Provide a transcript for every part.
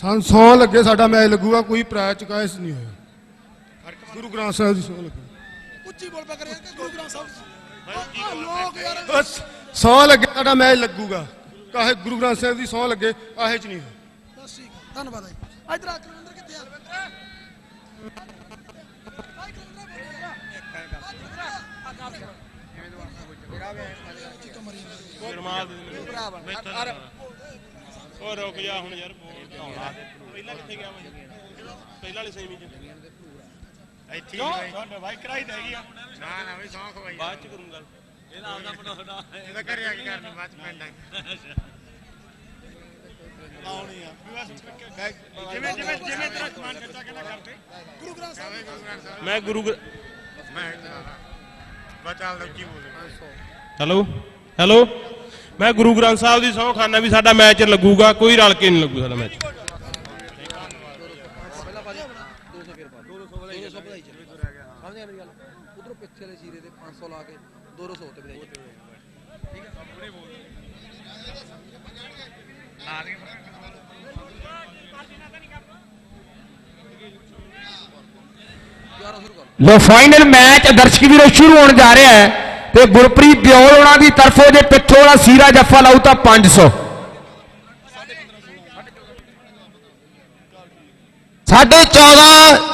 ਸਾਨੂੰ ਸੌ ਲੱਗੇ ਸਾਡਾ ਮੈਚ ਲੱਗੂਗਾ ਕੋਈ ਪ੍ਰਾਇ ਚੁਕਾਇਸ ਨਹੀਂ ਹੋਇਆ। ਗੁਰੂ ਗ੍ਰੰਥ ਸਾਹਿਬ ਦੀ ਸੌ ਲੱਗੇ। ਉੱਚੀ ਬੋਲ ਪਾ ਕਰਿਆ ਕਿ ਗੁਰੂ ਗ੍ਰੰਥ ਸਾਹਿਬ ਲੋਕ ਯਾਰ। ਬਸ ਸੌ ਲੱਗੇ ਸਾਡਾ ਮੈਚ ਲੱਗੂਗਾ। ਕਾਹੇ ਗੁਰੂ ਗ੍ਰੰਥ ਸਾਹਿਬ ਦੀ ਸੌ ਲੱਗੇ ਆਹੇ ਚ ਨਹੀਂ ਹੋਇਆ। ਬਸ ਠੀਕ ਹੈ ਧੰਨਵਾਦ ਜੀ ਇਧਰ ਆ ਕੁਲਵਿੰਦਰ ਕਿੱਥੇ ਆ? ਉਹ ਰੁਕ ਜਾ ਹੁਣ ਯਾਰ ਪਹਿਲਾਂ ਕਿੱਥੇ ਗਿਆ ਮੈਂ ਪਹਿਲਾਂ ਵਾਲੀ ਸੇਮੀ ਚ। ਇੱਥੇ ਤੁਹਾਡੇ ਭਾਈ ਕਰਾਈ ਤਾਂ ਹੈਗੀ ਆ। ਨਾ ਨਾ ਵੀ ਸੌਂਖ ਹੋਈ ਬਾਅਦ ਚ ਕਰੂੰਗਾ ਇਹਦਾ ਆਪਦਾ ਬਣਾਉਣਾ ਇਹਦਾ ਘਰੇ ਆ ਕੇ ਕਰਨੀ ਬਾਅਦ ਚ ਪਿੰਡ ਆ ਆਉਣੀ ਆ। ਵੀ ਬਸ ਜਿਵੇਂ ਜਿਵੇਂ ਜਿਵੇਂ ਤੇਰਾ ਸਮਾਨ ਖਰਚਾ ਕਿੰਨਾ ਕਰਦੇ ਗੁਰੂ ਗ੍ਰੰਥ ਸਾਹਿਬ ਆਵੇ ਗੁਰੂ ਗ੍ਰੰਥ ਸਾਹਿਬ। ਮੈਂ ਗੁਰੂ ਮੈਂ ਬਚਾਲ ਦਾ ਕੀ ਬੋਲੇ ਹੈਲੋ? ਹੈਲੋ? ਮੈਂ ਗੁਰੂ ਗ੍ਰੰਥ ਸਾਹਿਬ ਦੀ ਸਹੁੰ ਖਾਨਾ ਵੀ ਸਾਡਾ ਮੈਚ ਲੱਗੂਗਾ, ਕੋਈ ਰਲ ਕੇ ਨਹੀਂ ਲੱਗੂ ਸਾਡਾ ਮੈਚ। ਸਮਝਿਆ ਮੇਰੀ ਗੱਲ ਉਧਰੋਂ ਪਿੱਛੇ ਵਾਲੇ ਸ਼ੀਰੇ ਤੇ 500 ਲਾ ਕੇ 200 ਤੇ ਗੁਰਪ੍ਰੀਤ ਦਿਓਲ ਉਹਨਾਂ ਦੀ ਤਰਫੋਂ ਜੇ ਪਿੱਥੋਂ ਵਾਲਾ ਸੀਰਾ ਜੱਫਾ ਲਾਊ ਤਾਂ 500 ਸਾਢੇ 14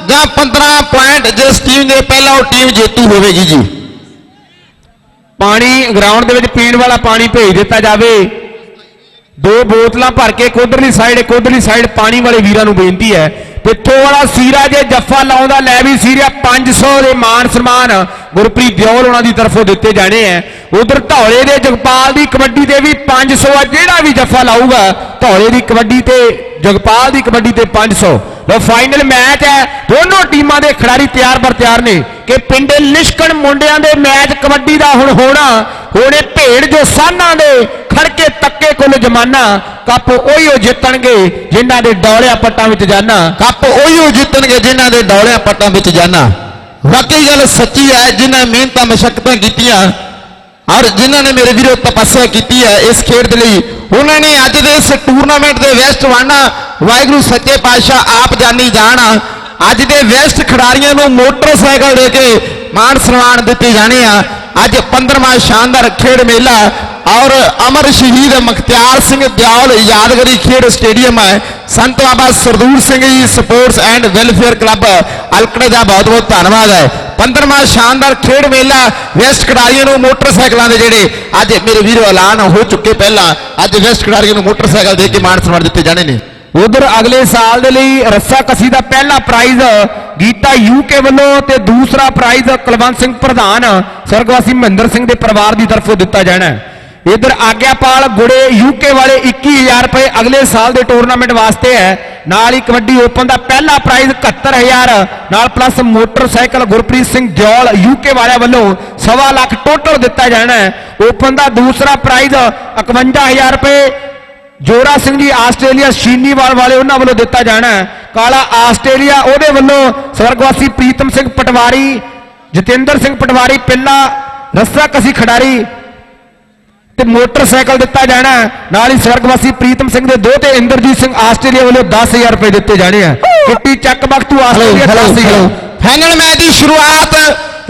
ਜਾਂ 15 ਪੁਆਇੰਟ ਜਿਸ ਟੀਮ ਦੇ ਪਹਿਲਾਂ ਉਹ ਟੀਮ ਜੇਤੂ ਹੋਵੇਗੀ ਜੀ। ਪਾਣੀ ਗਰਾਊਂਡ ਦੇ ਵਿੱਚ ਪੀਣ ਵਾਲਾ ਪਾਣੀ ਭੇਜ ਦਿੱਤਾ ਜਾਵੇ। ਦੋ ਬੋਤਲਾਂ ਭਰ ਕੇ ਕੋਧਰਲੀ ਸਾਈਡ ਕੋਧਰਲੀ ਸਾਈਡ ਪਾਣੀ ਵਾਲੇ ਵੀਰਾਂ ਨੂੰ ਬੇਨਤੀ ਹੈ ਪਿੱਥੋਂ ਵਾਲਾ ਸੀਰਾ ਜੇ ਜੱਫਾ ਲਾਉਂਦਾ, ਲੈ ਵੀ ਸੀਰਾ 500 ਦੇ ਮਾਨ ਸਨਮਾਨ ਗੁਰਪ੍ਰੀਤ ਦਿਓਲ ਉਹਨਾਂ ਦੀ ਤਰਫੋਂ ਦਿੱਤੇ ਜਾਣੇ ਹੈ ਉਧਰ ਧੌਲੇ ਦੇ ਜਗਪਾਲ ਦੀ ਕਬੱਡੀ ਤੇ ਵੀ 500 ਆ, ਜਿਹੜਾ ਵੀ ਜੱਫਾ ਲਾਊਗਾ, ਧੌਲੇ ਦੀ ਕਬੱਡੀ ਤੇ, ਜਗਪਾਲ ਦੀ ਕਬੱਡੀ ਤੇ 500 ਲੋ ਫਾਈਨਲ ਮੈਚ ਹੈ ਦੋਨੋਂ ਟੀਮਾਂ ਦੇ ਖਿਡਾਰੀ ਤਿਆਰ ਬਰ ਤਿਆਰ ਨੇ ਕਿ ਪਿੰਡੇ ਲਿਸ਼ਕਣ ਮੁੰਡਿਆਂ ਦੇ ਮੈਚ ਕਬੱਡੀ ਦਾ ਹੁਣ ਹੋਣਾ। ਹੋਣੇ ਭੇੜ ਜੋ ਸਾਨਾਂ ਦੇ ਖੜਕੇ ਤੱਕੇ ਕੁੱਲ ਜਮਾਨਾ, ਕੱਪ ਉਹੀਓ ਜਿੱਤਣਗੇ ਜਿਨ੍ਹਾਂ ਦੇ ਡੌਲਿਆਂ ਪੱਟਾਂ ਵਿੱਚ ਜਾਣਾ ਕੱਪ ਉਹੀਓ ਜਿੱਤਣਗੇ ਜਿਨ੍ਹਾਂ ਦੇ ਦੌੜਿਆਂ ਪੱਟਾਂ ਵਿੱਚ ਜਾਣਾ ਵਾਕਈ ਗੱਲ ਸੱਚੀ ਹੈ, ਜਿਨ੍ਹਾਂ ਮਿਹਨਤਾਂ ਮਸ਼ੱਕਤਾਂ ਕੀਤੀਆਂ ਔਰ ਜਿਨ੍ਹਾਂ ਨੇ ਮੇਰੇ ਵੀਰੋ ਤਪੱਸਿਆ ਕੀਤੀ ਹੈ ਇਸ ਖੇਡ ਦੇ ਲਈ, ਉਹਨਾਂ ਨੇ ਅੱਜ ਦੇ ਇਸ ਟੂਰਨਾਮੈਂਟ ਦੇ ਵੈਸਟ ਵਾਨਾ, ਵਾਹਿਗੁਰੂ ਸੱਚੇ ਪਾਤਸ਼ਾਹ ਆਪ ਜਾਨੀ ਜਾਣ ਅੱਜ ਦੇ ਵੈਸਟ ਖਿਡਾਰੀਆਂ ਨੂੰ ਮੋਟਰਸਾਈਕਲ ਦੇ ਕੇ ਮਾਣ ਸਨਮਾਨ ਦਿੱਤੇ ਜਾਣੇ ਆ। ਅੱਜ 15ਵਾਂ ਸ਼ਾਨਦਾਰ ਖੇਡ ਮੇਲਾ ਔਰ ਅਮਰ ਸ਼ਹੀਦ ਮੁਖਤਿਆਰ ਸਿੰਘ ਦਿਆਲ ਯਾਦਗਾਰੀ ਖੇਡ ਸਟੇਡੀਅਮ ਹੈ। ਸੰਤ Baba Sardoor Singh ji sports and welfare club Alkare ਦਾ ਬਹੁਤ ਬਹੁਤ ਧੰਨਵਾਦ ਹੈ। 15ਵਾਂ ਸ਼ਾਨਦਾਰ ਖੇਡ ਮੇਲਾ ਵੈਸਟ ਖਿਡਾਰੀਆਂ ਨੂੰ ਮੋਟਰਸਾਈਕਲਾਂ ਦੇ ਜਿਹੜੇ ਅੱਜ ਮੇਰੇ ਵੀਰੋ ਐਲਾਨ ਹੋ ਚੁੱਕੇ ਪਹਿਲਾਂ, ਅੱਜ ਵੈਸਟ ਖਿਡਾਰੀਆਂ ਨੂੰ ਮੋਟਰਸਾਈਕਲ ਦੇ ਕੇ ਮਾਣ ਸਨਮਾਨ ਦਿੱਤੇ ਜਾਣੇ ਨੇ। ਉਧਰ ਅਗਲੇ ਸਾਲ ਦੇ ਲਈ ਰੱਸਾ ਕਸੀ ਦਾ ਪਹਿਲਾ ਪ੍ਰਾਈਜ਼ ਗੀਤਾ ਯੂਕੇ ਵੱਲੋਂ ਤੇ ਦੂਸਰਾ ਪ੍ਰਾਈਜ਼ ਕੁਲਵੰਤ ਸਿੰਘ ਪ੍ਰਧਾਨ ਸਰਗਵਾਸੀ ਮਹਿੰਦਰ ਸਿੰਘ ਦੇ ਪਰਿਵਾਰ ਦੀ ਤਰਫੋਂ ਦਿੱਤਾ ਜਾਣਾ ਹੈ। ਇਧਰ ਆਗਿਆਪਾਲ ਗੁੜੇ ਯੂਕੇ ਵਾਲੇ 21000 ਰੁਪਏ ਅਗਲੇ ਸਾਲ ਦੇ ਟੂਰਨਾਮੈਂਟ ਵਾਸਤੇ ਹੈ। ਨਾਲ ਹੀ ਕਬੱਡੀ ਓਪਨ ਦਾ ਪਹਿਲਾ ਪ੍ਰਾਈਜ਼ 71000 ਨਾਲ plus motorcycle Gurpreet Singh Deol UK ਵਾਲਿਆਂ ਵੱਲੋਂ ਸਵਾ ਲੱਖ ਟੋਟਲ ਦਿੱਤਾ ਜਾਣਾ ਹੈ। ਓਪਨ ਦਾ ਦੂਸਰਾ ਪ੍ਰਾਈਜ਼ 51000 ਰੁਪਏ ਜੋਰਾ ਸਿੰਘ ਜੀ, ਆਸਟ੍ਰੇਲੀਆ ਸ਼ੀਨੀਵਾਲ ਵਾਲੇ ਉਹਨਾਂ ਵੱਲੋਂ ਦਿੱਤਾ ਜਾਣਾ ਹੈ। ਕਾਲਾ ਆਸਟ੍ਰੇਲੀਆ ਉਹਦੇ ਵੱਲੋਂ ਸਵਰਗਵਾਸੀ ਪ੍ਰੀਤਮ ਸਿੰਘ ਪਟਵਾਰੀ, ਜਤਿੰਦਰ ਸਿੰਘ ਪਟਵਾਰੀ, ਪਿੱਲਾ ਰਸਤਾ ਕਸੀ ਖਿਡਾਰੀ ਤੇ ਮੋਟਰਸਾਈਕਲ ਦਿੱਤਾ ਜਾਣਾ। ਨਾਲ ਹੀ ਸਵਰਗਵਾਸੀ ਪ੍ਰੀਤਮ ਸਿੰਘ ਦੇ ਦੋਤੇ ਇੰਦਰਜੀਤ ਸਿੰਘ ਆਸਟ੍ਰੇਲੀਆ ਵੱਲੋਂ 10000 ਰੁਪਏ ਦਿੱਤੇ ਜਾਣੇ ਆ। Kitti Chak Bakhtu Australia 10000 final match ਦੀ ਸ਼ੁਰੂਆਤ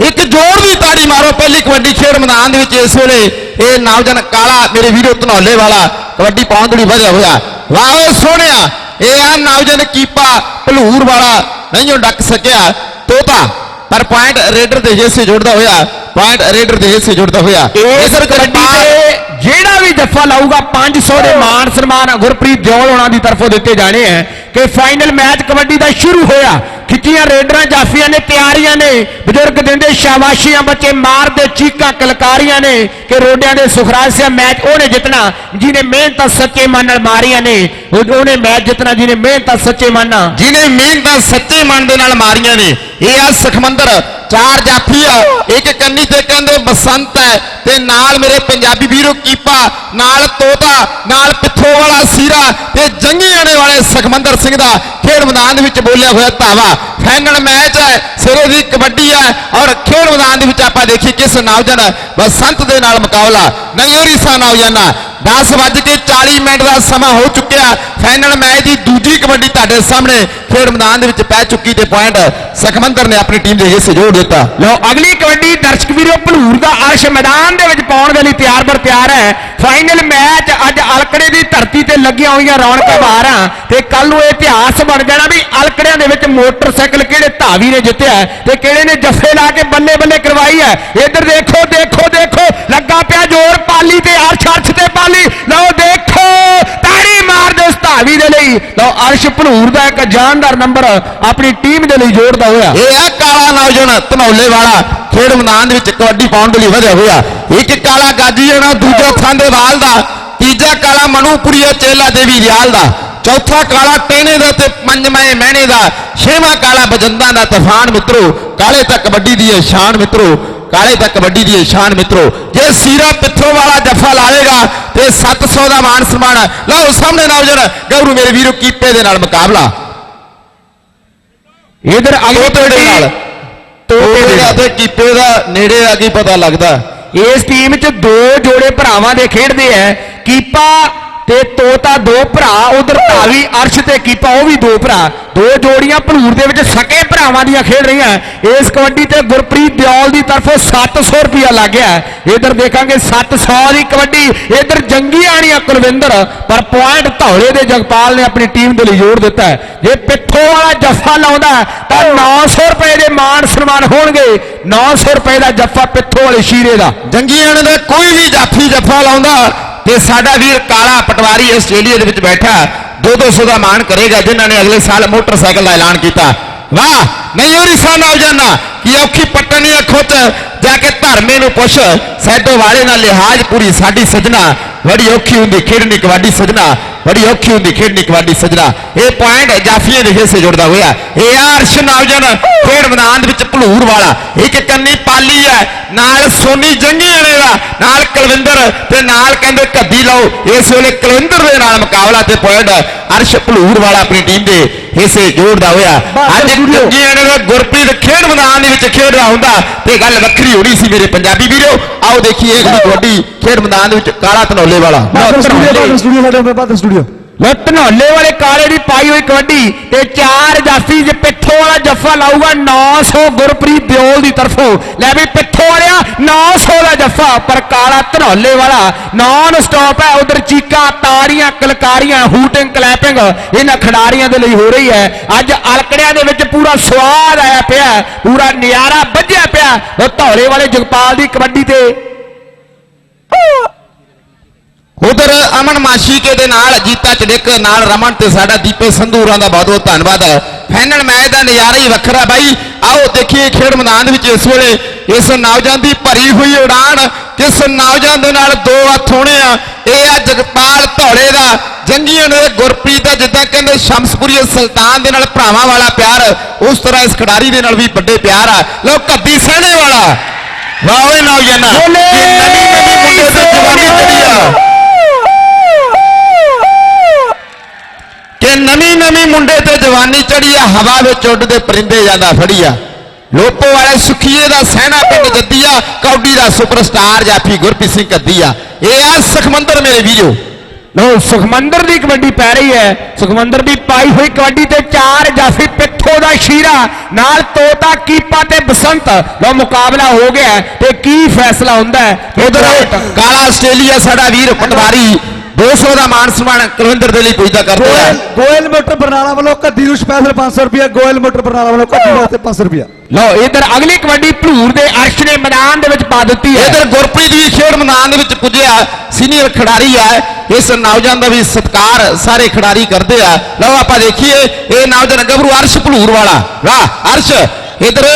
ਇੱਕ ਜੋਰ ਦੀ ਤਾੜੀ ਮਾਰੋ। ਪਹਿਲੀ ਕਬੱਡੀ ਖੇਡ ਮੈਦਾਨ ਦੇ ਵਿੱਚ ਇਸ ਵੇਲੇ ਇਹ ਨੌਜਵਾਨ ਕਾਲਾ ਮੇਰੇ ਵੀਰੋ ਧਨੌਲੇ ਵਾਲਾ ਕਬੱਡੀ ਪਾਉਣ ਦੀ ਵਧਿਆ ਹੋਇਆ। ਵਾਹ ਸੋਹਣਿਆ। ਇਹ ਆ ਨੌਜਵਾਨ ਕੀਪਾ ਭਲੂਰ ਵਾਲਾ। ਨਹੀਂ ਉਹ ਡੱਕ ਸਕਿਆ। ਤੋਤਾ। ਪਰ ਪੁਆਇੰਟ ਰੇਡਰ ਦੇ ਹਿੱਸੇ ਜੁੜਦਾ ਹੋਇਆ ਪੁਆਇੰਟ ਰੇਡਰ ਦੇ ਹਿੱਸੇ ਜੁੜਦਾ ਹੋਇਆ। ਇਸ ਕਬੱਡੀ ਤੇ ਜਿਹੜਾ ਵੀ ਜੱਫਾ ਲਾਊਗਾ 500 ਦੇ ਮਾਨ ਸਨਮਾਨ ਗੁਰਪ੍ਰੀਤ ਦਿਓਲ ਉਹਨਾਂ ਦੀ ਤਰਫੋਂ ਦਿੱਤੇ ਜਾਣੇ ਹੈ ਕਿ ਫਾਈਨਲ ਮੈਚ ਕਬੱਡੀ ਦਾ ਸ਼ੁਰੂ ਹੋਇਆ। ਖਿੱਚੀਆਂ ਰੇਡਰਾਂ ਜਾਫੀਆਂ ਨੇ, ਤਿਆਰੀਆਂ ਨੇ, ਬਜ਼ੁਰਗ ਦਿੰਦੇ ਸ਼ਾਬਾਸ਼ੀਆਂ, ਬੱਚੇ ਮਾਰਦੇ ਚੀਕਾਂ, ਕਲਕਾਰੀਆਂ ਨੇ ਕਿ ਰੋਡਿਆਂ ਦੇ ਸੁਖਰਾਜ ਸਿਆ ਮੈਚ ਉਹਨੇ ਜਿੱਤਣਾ, ਜਿਹਨੇ ਮਿਹਨਤਾਂ ਸੱਚੇ ਮਨ ਨਾਲ ਮਾਰੀਆਂ ਨੇ ਉਹਨੇ ਮੈਚ ਜਿੱਤਣਾ, ਜਿਹਨੇ ਮਿਹਨਤਾਂ ਸੱਚੇ ਮਨ ਨਾਲ। ਜਿਨੇ ਮਿਹਨਤਾਂ ਸੱਚੇ ਮਨ ਦੇ ਨਾਲ ਮਾਰੀਆਂ ਨੇ, ਇਹ ਆ ਸਖਮੰਦਰ, ਚਾਰ ਜਾਫੀ ਆ ਇੱਕ ਕੰਨੀ ਤੇ ਕਹਿੰਦੇ ਬਸੰਤ ਹੈ, ਤੇ ਨਾਲ ਮੇਰੇ ਪੰਜਾਬੀ ਵੀਰੋ ਕੀਪਾ, ਨਾਲ ਤੋਤਾ, ਨਾਲ ਪਿੱਥੋ ਵਾਲਾ ਸੀਰਾ, ਤੇ ਜੰਗੀ ਆਣੇ ਵਾਲੇ ਸੁਖਮੰਦਰ ਸਿੰਘ ਦਾ ਖੇਡ ਮੈਦਾਨ ਦੇ ਵਿੱਚ ਬੋਲਿਆ ਹੋਇਆ ਧਾਵਾ। ਫਾਈਨਲ ਮੈਚ ਹੈ, ਸਿਰੇ ਦੀ ਕਬੱਡੀ ਹੈ ਔਰ ਖੇਡ ਮੈਦਾਨ ਦੇ ਵਿੱਚ ਆਪਾਂ ਦੇਖੀ ਕਿਸ ਨੌਜਵਾਨ ਬਸੰਤ ਦੇ ਨਾਲ ਮੁਕਾਬਲਾ ਨਯੂਰੀ ਸਾ ਨੌਜਵਾਨਾਂ 10 ਵੱਜ ਕੇ 40 ਮਿੰਟ ਦਾ ਸਮਾਂ ਹੋ ਚੁੱਕਾ ਚੁੱਕਿਆ ਫਾਈਨਲ ਮੈਚ ਦੀ ਦੂਜੀ ਕਬੱਡੀ ਤੁਹਾਡੇ ਸਾਹਮਣੇ ਖੇਡ ਮੈਦਾਨ ਦੇ ਵਿੱਚ ਪੈ ਚੁੱਕੀ ਤੇ ਪੁਆਇੰਟ ਸਖਮੰਦਰ ਨੇ ਆਪਣੀ ਟੀਮ ਦੇ ਹਿੱਸੇ ਜੋੜ ਦਿੱਤਾ। ਲਓ, ਅਗਲੀ ਕਬੱਡੀ ਦਰਸ਼ਕ ਵੀਰੋ ਭਲੂਰ ਦਾ ਅਰਸ਼ ਮੈਦਾਨ ਦੇ ਵਿੱਚ ਪਾਉਣ ਦੇ ਲਈ ਤਿਆਰ ਬਰ ਤਿਆਰ ਹੈ। ਫਾਈਨਲ ਮੈਚ ਅੱਜ ਅਲਕੜੇ ਦੀ ਧਰਤੀ ਤੇ ਲੱਗੀਆਂ ਹੋਈਆਂ ਰੌਣਕਾਂ ਬਾਹਰਾਂ ਤੇ ਕੱਲ ਨੂੰ ਇਹ ਇਤਿਹਾਸ ਬਣ ਜਾਣਾ ਵੀ ਅਲਕੜਿਆਂ ਦੇ ਵਿੱਚ ਮੋਟਰਸਾਈਕਲ ਕਿਹੜੇ ਧਾਵੀ ਨੇ ਜਿੱਤਿਆ ਤੇ ਕਿਹੜੇ ਨੇ ਜੱਫੇ ਲਾ ਕੇ ਬੱਲੇ ਬੱਲੇ ਕਰਵਾਈ ਹੈ। ਇੱਧਰ ਦੇਖੋ ਦੇਖੋ ਦੇਖੋ, ਲੱਗਾ ਪਿਆ ਜ਼ੋਰ ਪਾਲੀ ਤੇ ਅਰਸ਼ ਅਰਸ਼ ਤੇ ਪਾਲੀ ਲਓ ਦੇਖੋ ਤਾੜੀ ਮਾਰ ਦਿਓ ਦੇ ਲਈ। ਲਓ, ਅਰਸ਼ ਭਲੂਰ ਦਾ ਇੱਕ ਜਾਨਦਾਰ ਨੰਬਰ ਆਪਣੀ ਟੀਮ ਦੇ ਲਈ ਜੋੜਦਾ ਹੋਇਆ। ਇਹ ਆ ਕਾਲਾ ਨੌਜਵਾਨ ਧਨੌਲੇ ਵਾਲਾ। ਖੇਡ ਮੈਦਾਨ ਦੇ ਵਿੱਚ ਕਬੱਡੀ ਪਾਉਣ ਦੇ ਲਈ ਵਧਿਆ ਹੋਇਆ। ਇੱਕ ਕਾਲਾ ਗਾਜੀ ਜਣਾ ਦੂਜਾ ਥਾਂਦੇਵਾਲ ਦਾ। ਤੀਜਾ ਕਾਲਾ ਮਨੂਪੁਰੀਆ ਚੇਲਾ ਦੇਵੀ ਰਿਆਲ ਦਾ। ਚੌਥਾ ਕਾਲਾ ਟੇਨੇ ਦਾ ਤੇ ਪੰਜਵਾਂ ਇਹ ਮਹਿਣੇ ਦਾ। ਛੇਵਾਂ ਕਾਲਾ ਬਜੰਦਾਂ ਦਾ ਤੂਫਾਨ ਮਿੱਤਰੋ, ਕਾਲੇ ਤਾਂ ਕਬੱਡੀ ਦੀ ਹੈ ਸ਼ਾਨ ਮਿੱਤਰੋ। ਕਾਲੇ ਤਾਂ ਕਬੱਡੀ ਦੀ ਸ਼ਾਨ ਮਿੱਤਰੋ ਜੇ ਸੀਰਾ ਪਿੱਥੋਂ ਵਾਲਾ ਜੱਫਾ ਲਾਵੇਗਾ ਤੇ 700 ਦਾ ਮਾਨ ਸਨਮਾਨ। ਲਓ ਸਾਹਮਣੇ ਨੌਜਵਾਨ ਗੱਭਰੂ ਮੇਰੇ ਵੀਰੋ ਕੀਪੇ ਦੇ ਨਾਲ ਮੁਕਾਬਲਾ। ਇਧਰ ਅਗਲੀ ਤੋਤੇ ਦੇ ਨਾਲ। ਤੋਤੇ ਦਾ ਤੇ ਕੀਪੇ ਦਾ ਨੇੜੇ ਆ ਕੀ ਪਤਾ ਲੱਗਦਾ। ਇਸ ਟੀਮ 'ਚ ਦੋ ਜੋੜੇ ਭਰਾਵਾਂ ਦੇ ਖੇਡਦੇ ਐ ਕੀਪਾ ਤੇ ਤੋਤਾ ਦੋ ਭਰਾ ਉਧਰ ਧਾਵੀ ਅਰਸ਼ ਤੇ ਕੀਪਾ ਉਹ ਵੀ ਦੋ ਭਰਾ। ਦੋ ਜੋੜੀਆਂ ਭਲੂਰ ਦੇ ਵਿੱਚ ਸਕੇ ਭਰਾਵਾਂ ਦੀਆਂ ਖੇਡ ਰਹੀਆਂ। ਇਸ ਕਬੱਡੀ ਤੇ ਗੁਰਪ੍ਰੀਤ ਦਿਓਲ ਦੀ ਤਰਫੋਂ 700 ਰੁਪਇਆ ਲੱਗ ਗਿਆ। ਇਧਰ ਦੇਖਾਂਗੇ 700 ਦੀ ਕਬੱਡੀ। ਇਧਰ ਜੰਗੀ ਆਣੀਆਂ ਕੁਲਵਿੰਦਰ ਪਰ ਪੁਆਇੰਟ ਧੌਲੇ ਦੇ ਜਗਪਾਲ ਨੇ ਆਪਣੀ ਟੀਮ ਦੇ ਲਈ ਜੋੜ ਦਿੱਤਾ। ਜੇ ਪਿੱਥੋਂ ਵਾਲਾ ਜੱਫਾ ਲਾਉਂਦਾ ਤਾਂ 900 ਰੁਪਏ ਦੇ ਮਾਣ ਸਨਮਾਨ ਹੋਣਗੇ। 900 ਰੁਪਏ ਦਾ ਜੱਫਾ ਪਿੱਥੋਂ ਵਾਲੇ ਸ਼ੀਰੇ ਦਾ। ਜੰਗੀਆਂ ਦੇ ਕੋਈ ਵੀ ਜਾਫੀ ਜੱਫਾ ਲਾਉਂਦਾ ਤੇ ਸਾਡਾ ਵੀਰ ਕਾਲਾ ਪਟਵਾਰੀ ਆਸਟ੍ਰੇਲੀਆ ਦੇ ਵਿੱਚ ਬੈਠਾ 2-200 ਦਾ ਮਾਣ ਕਰੇਗਾ ਜਿਨ੍ਹਾਂ ਨੇ ਅਗਲੇ ਸਾਲ ਮੋਟਰਸਾਈਕਲ ਦਾ ਐਲਾਨ ਕੀਤਾ। ਵਾਹ, ਨਹੀਂ ਉਹਦੀ ਸਾਹ ਸਾ ਜਾਣਾ ਕਿ ਔਖੀ ਪੱਟਣੀ ਅੱਖੋਂ ਚ ਜਾ ਕੇ ਧਰਮੇ ਨੂੰ ਪੁੱਛ। ਸੈਦੋ ਵਾਲੇ ਨਾਲ ਲਿਹਾਜ਼ ਪੂਰੀ ਸਾਡੀ ਸਜਣਾ। ਬੜੀ ਔਖੀ ਹੁੰਦੀ ਖੇਡਣੀ, ਕਬੱਡੀ ਸਜਣਾ। ਬੜੀ ਔਖੀ ਹੁੰਦੀ ਖੇਡਣੀ ਕਬੱਡੀ ਸਜਣਾ। ਇਹ ਪੁਆਇੰਟ ਜਾਫੀਏ ਦੇ ਹਿੱਸੇ ਜੁੜਦਾ ਹੋਇਆ। ਇਹ ਅਰਸ਼ ਨੌਜਵਾਨ ਖੇਡ ਮੈਦਾਨ ਦੇ ਵਿੱਚ ਭਲੂਰ ਵਾਲਾ। ਇੱਕ ਕੰਨੀ ਪਾਲੀ ਹੈ ਨਾਲ ਸੋਨੀ ਜੰਗੀ ਵਾਲੇ ਦਾ ਨਾਲ ਕੁਲਵਿੰਦਰ ਤੇ ਨਾਲ ਕਹਿੰਦੇ ਕੱਦੀ ਲਾਓ। ਇਸ ਵੇਲੇ ਕੁਲਵਿੰਦਰ ਦੇ ਨਾਲ ਮੁਕਾਬਲਾ ਤੇ ਪੁਆਇੰਟ ਅਰਸ਼ ਭਲੂਰ ਵਾਲਾ ਆਪਣੀ ਟੀਮ ਦੇ ਹਿੱਸੇ ਜੋੜਦਾ ਹੋਇਆ। ਅੱਜ ਜੰਗੀ ਵਾਲੇ ਦਾ ਗੁਰਪ੍ਰੀਤ ਖੇਡ ਮੈਦਾਨ ਦੇ ਵਿੱਚ ਖੇਡ ਰਿਹਾ ਹੁੰਦਾ ਤੇ ਗੱਲ ਵੱਖਰੀ ਹੋਣੀ ਸੀ ਮੇਰੇ ਪੰਜਾਬੀ ਵੀਰੋ। ਆਓ ਦੇਖੀਏ ਅਗਲੀ ਕਬੱਡੀ ਖੇਡ ਮੈਦਾਨ ਦੇ ਵਿੱਚ ਕਾਲਾ ਧਨੌਲੇ ਵਾਲਾ। ਸਟੂਡੀਓ ਸਾਡੇ ਉੱਪਰ ਬਾਤ ਸਟੂਡੀਓ ਲੋ ਧਨੌਲੇ ਵਾਲੇ ਕਾਲੇ ਦੀ ਪਾਈ ਹੋਈ ਕਬੱਡੀ ਤੇ ਚਾਰ ਜਾਫੀ ਜੇ ਪਿੱਠੋਂ ਵਾਲਾ ਜੱਫਾ ਲਾਊਗਾ 900 ਗੁਰਪ੍ਰੀਤ ਦਿਓਲ ਦੀ ਤਰਫੋਂ। ਲੈ ਵੀ ਪਿੱਠੋਂ ਵਾਲਿਆ 900 ਦਾ ਜੱਫਾ, ਪਰ ਕਾਲਾ ਧਨੌਲੇ ਵਾਲਾ ਨਾਨ ਸਟਾਪ ਹੈ। ਉਧਰ ਚੀਕਾਂ, ਤਾੜੀਆਂ, ਕਲਕਾਰੀਆਂ, ਹੂਟਿੰਗ, ਕਲੈਪਿੰਗ, ਇਹਨਾਂ ਖਿਡਾਰੀਆਂ ਦੇ ਲਈ ਹੋ ਰਹੀ ਹੈ। ਅੱਜ ਅਲਕੜਿਆਂ ਦੇ ਵਿੱਚ ਪੂਰਾ ਸਵਾਦ ਆਇਆ ਪਿਆ ਪੂਰਾ ਨਿਆਰਾ ਵੱਜਿਆ ਪਿਆ। ਉਹ ਧੌਲੇ ਵਾਲੇ ਜਗਪਾਲ ਦੀ ਕਬੱਡੀ ਤੇ। ਉਧਰ ਅਮਨ ਮਾਸ਼ੀਕੇ ਦੇ ਨਾਲ ਜੀਤਾ ਚੜਿਕ ਨਾਲ ਰਮਨ ਤੇ ਸਾਡਾ ਦੀਪੇ ਸੰਧੂਰਾਂ ਦਾ ਬਹੁਤ ਬਹੁਤ ਧੰਨਵਾਦ ਹੈ। ਫਾਈਨਲ ਮੈਚ ਦਾ ਨਜ਼ਾਰਾ ਹੀ ਵੱਖਰਾ ਬਾਈ। ਆਓ ਦੇਖੀਏ ਖੇਡ ਮੈਦਾਨ ਦੇ ਵਿੱਚ ਇਸ ਵੇਲੇ ਇਸ ਨੌਜਵਾਨ ਦੀ ਭਰੀ ਹੋਈ ਉਡਾਨ ਕਿਸ ਨੌਜਵਾਨ ਦੇ ਨਾਲ ਦੋ ਹੱਥ ਹੋਣੇ ਆ। ਇਹ ਆ ਜਗਪਾਲ ਧੌਲੇ ਦਾ ਜੰਗੀਆਂ ਦੇ ਗੁਰਪ੍ਰੀਤ ਦਾ ਜਿੱਦਾਂ ਕਹਿੰਦੇ ਸ਼ਮਸਪੁਰੀ ਸੁਲਤਾਨ ਦੇ ਨਾਲ ਭਰਾਵਾਂ ਵਾਲਾ ਪਿਆਰ ਉਸ ਤਰ੍ਹਾਂ ਇਸ ਖਿਡਾਰੀ ਦੇ ਨਾਲ ਵੀ ਵੱਡੇ ਪਿਆਰ ਆ। ਲੋ ਕੱਦੀ ਸਹਿਣੇ ਵਾਲਾ। ਵਾਹ ਓਏ ਨੌਜਵਾਨਾ ਨਵੀਂ ਨਵੀਂ ਮੁੰਡੇ ਤੇ ਜਵਾਨੀ ਚੜੀ ਆ। ਕਿ ਨਵੀਂ ਨਵੀਂ ਮੁੰਡੇ ਤੇ ਜਵਾਨੀ ਚੜੀ ਆ ਹਵਾ ਵਿੱਚ ਉੱਡਦੇ ਪਰਿੰਦੇ ਜਾਂਦਾ ਫੜੀਆ ਲੋਪੋ ਵਾਲੇ ਸੁਖੀਏ ਦਾ ਸਹਿਣਾ ਪਿੰਡ ਜੱਦੀਆ ਕੌਡੀ ਦਾ ਸੁਪਰਸਟਾਰ ਜਾਫੀ ਗੁਰਪ੍ਰੀਤ ਸਿੰਘ ਕੱਦੀਆ ਇਹ ਆ ਸਖਮੰਦਰ ਮੇਰੇ ਵੀਰੋ। ਲੋ ਸੁਖਮੰਦਰ ਦੀ ਕਬੱਡੀ ਪੈ ਰਹੀ ਹੈ। ਸੁਖਮੰਦਰ ਦੀ ਪਾਈ ਹੋਈ ਕਬੱਡੀ ਤੇ ਚਾਰ ਜਾਫੀ ਪਿੱਥੋ ਦਾ ਸ਼ੀਰਾ ਨਾਲ ਤੋਤਾ ਕੀਪਾ ਤੇ ਬਸੰਤ। ਲੋ ਮੁਕਾਬਲਾ ਹੋ ਗਿਆ ਤੇ ਕੀ ਫੈਸਲਾ ਹੁੰਦਾ ਹੈ? ਉਧਰ ਕਾਲਾ ਆਸਟ੍ਰੇਲੀਆ ਸਾਡਾ ਵੀਰ ਪਟਵਾਰੀ। 200 ਦਾ ਮਾਨ ਸਨਮਾਨ ਕੁਲਵਿੰਦਰ ਦੇ ਲਈ ਪੁੱਜਦਾ ਕਰਦੇ ਆ ਗੋਇਲ ਗੋਇਲ ਮੋਟਰ ਬਰਨਾਲਾ ਵੱਲੋਂ ਕੱਦੀ ਨੂੰ ਸਪੈਸ਼ਲ 500 ਰੁਪਏ ਗੋਇਲ ਮੋਟਰ ਬਰਨਾਲਾ ਵੱਲੋਂ ਕੱਦੀ ਵਾਸਤੇ 500 ਰੁਪਏ। ਲਓ ਇਧਰ ਅਗਲੀ ਕਬੱਡੀ ਭਲੂਰ ਦੇ ਅਰਸ਼ ਨੇ ਮੈਦਾਨ ਦੇ ਵਿੱਚ ਪਾ ਦਿੱਤੀ ਹੈ। ਇਧਰ ਗੁਰਪ੍ਰੀਤ ਵੀ ਖੇਡ ਮੈਦਾਨ ਦੇ ਵਿੱਚ ਪੁੱਜਿਆ ਸੀਨੀਅਰ ਖਿਡਾਰੀ ਆ ਇਸ ਨੌਜਵਾਨ ਦਾ ਵੀ ਸਤਿਕਾਰ ਸਾਰੇ ਖਿਡਾਰੀ ਕਰਦੇ ਆ। ਲਓ ਆਪਾਂ ਦੇਖੀਏ ਇਹ ਨੌਜਵਾਨ ਗੱਭਰੂ ਅਰਸ਼ ਭਲੂਰ ਵਾਲਾ। ਵਾਹ ਅਰਸ਼ ਇਧਰ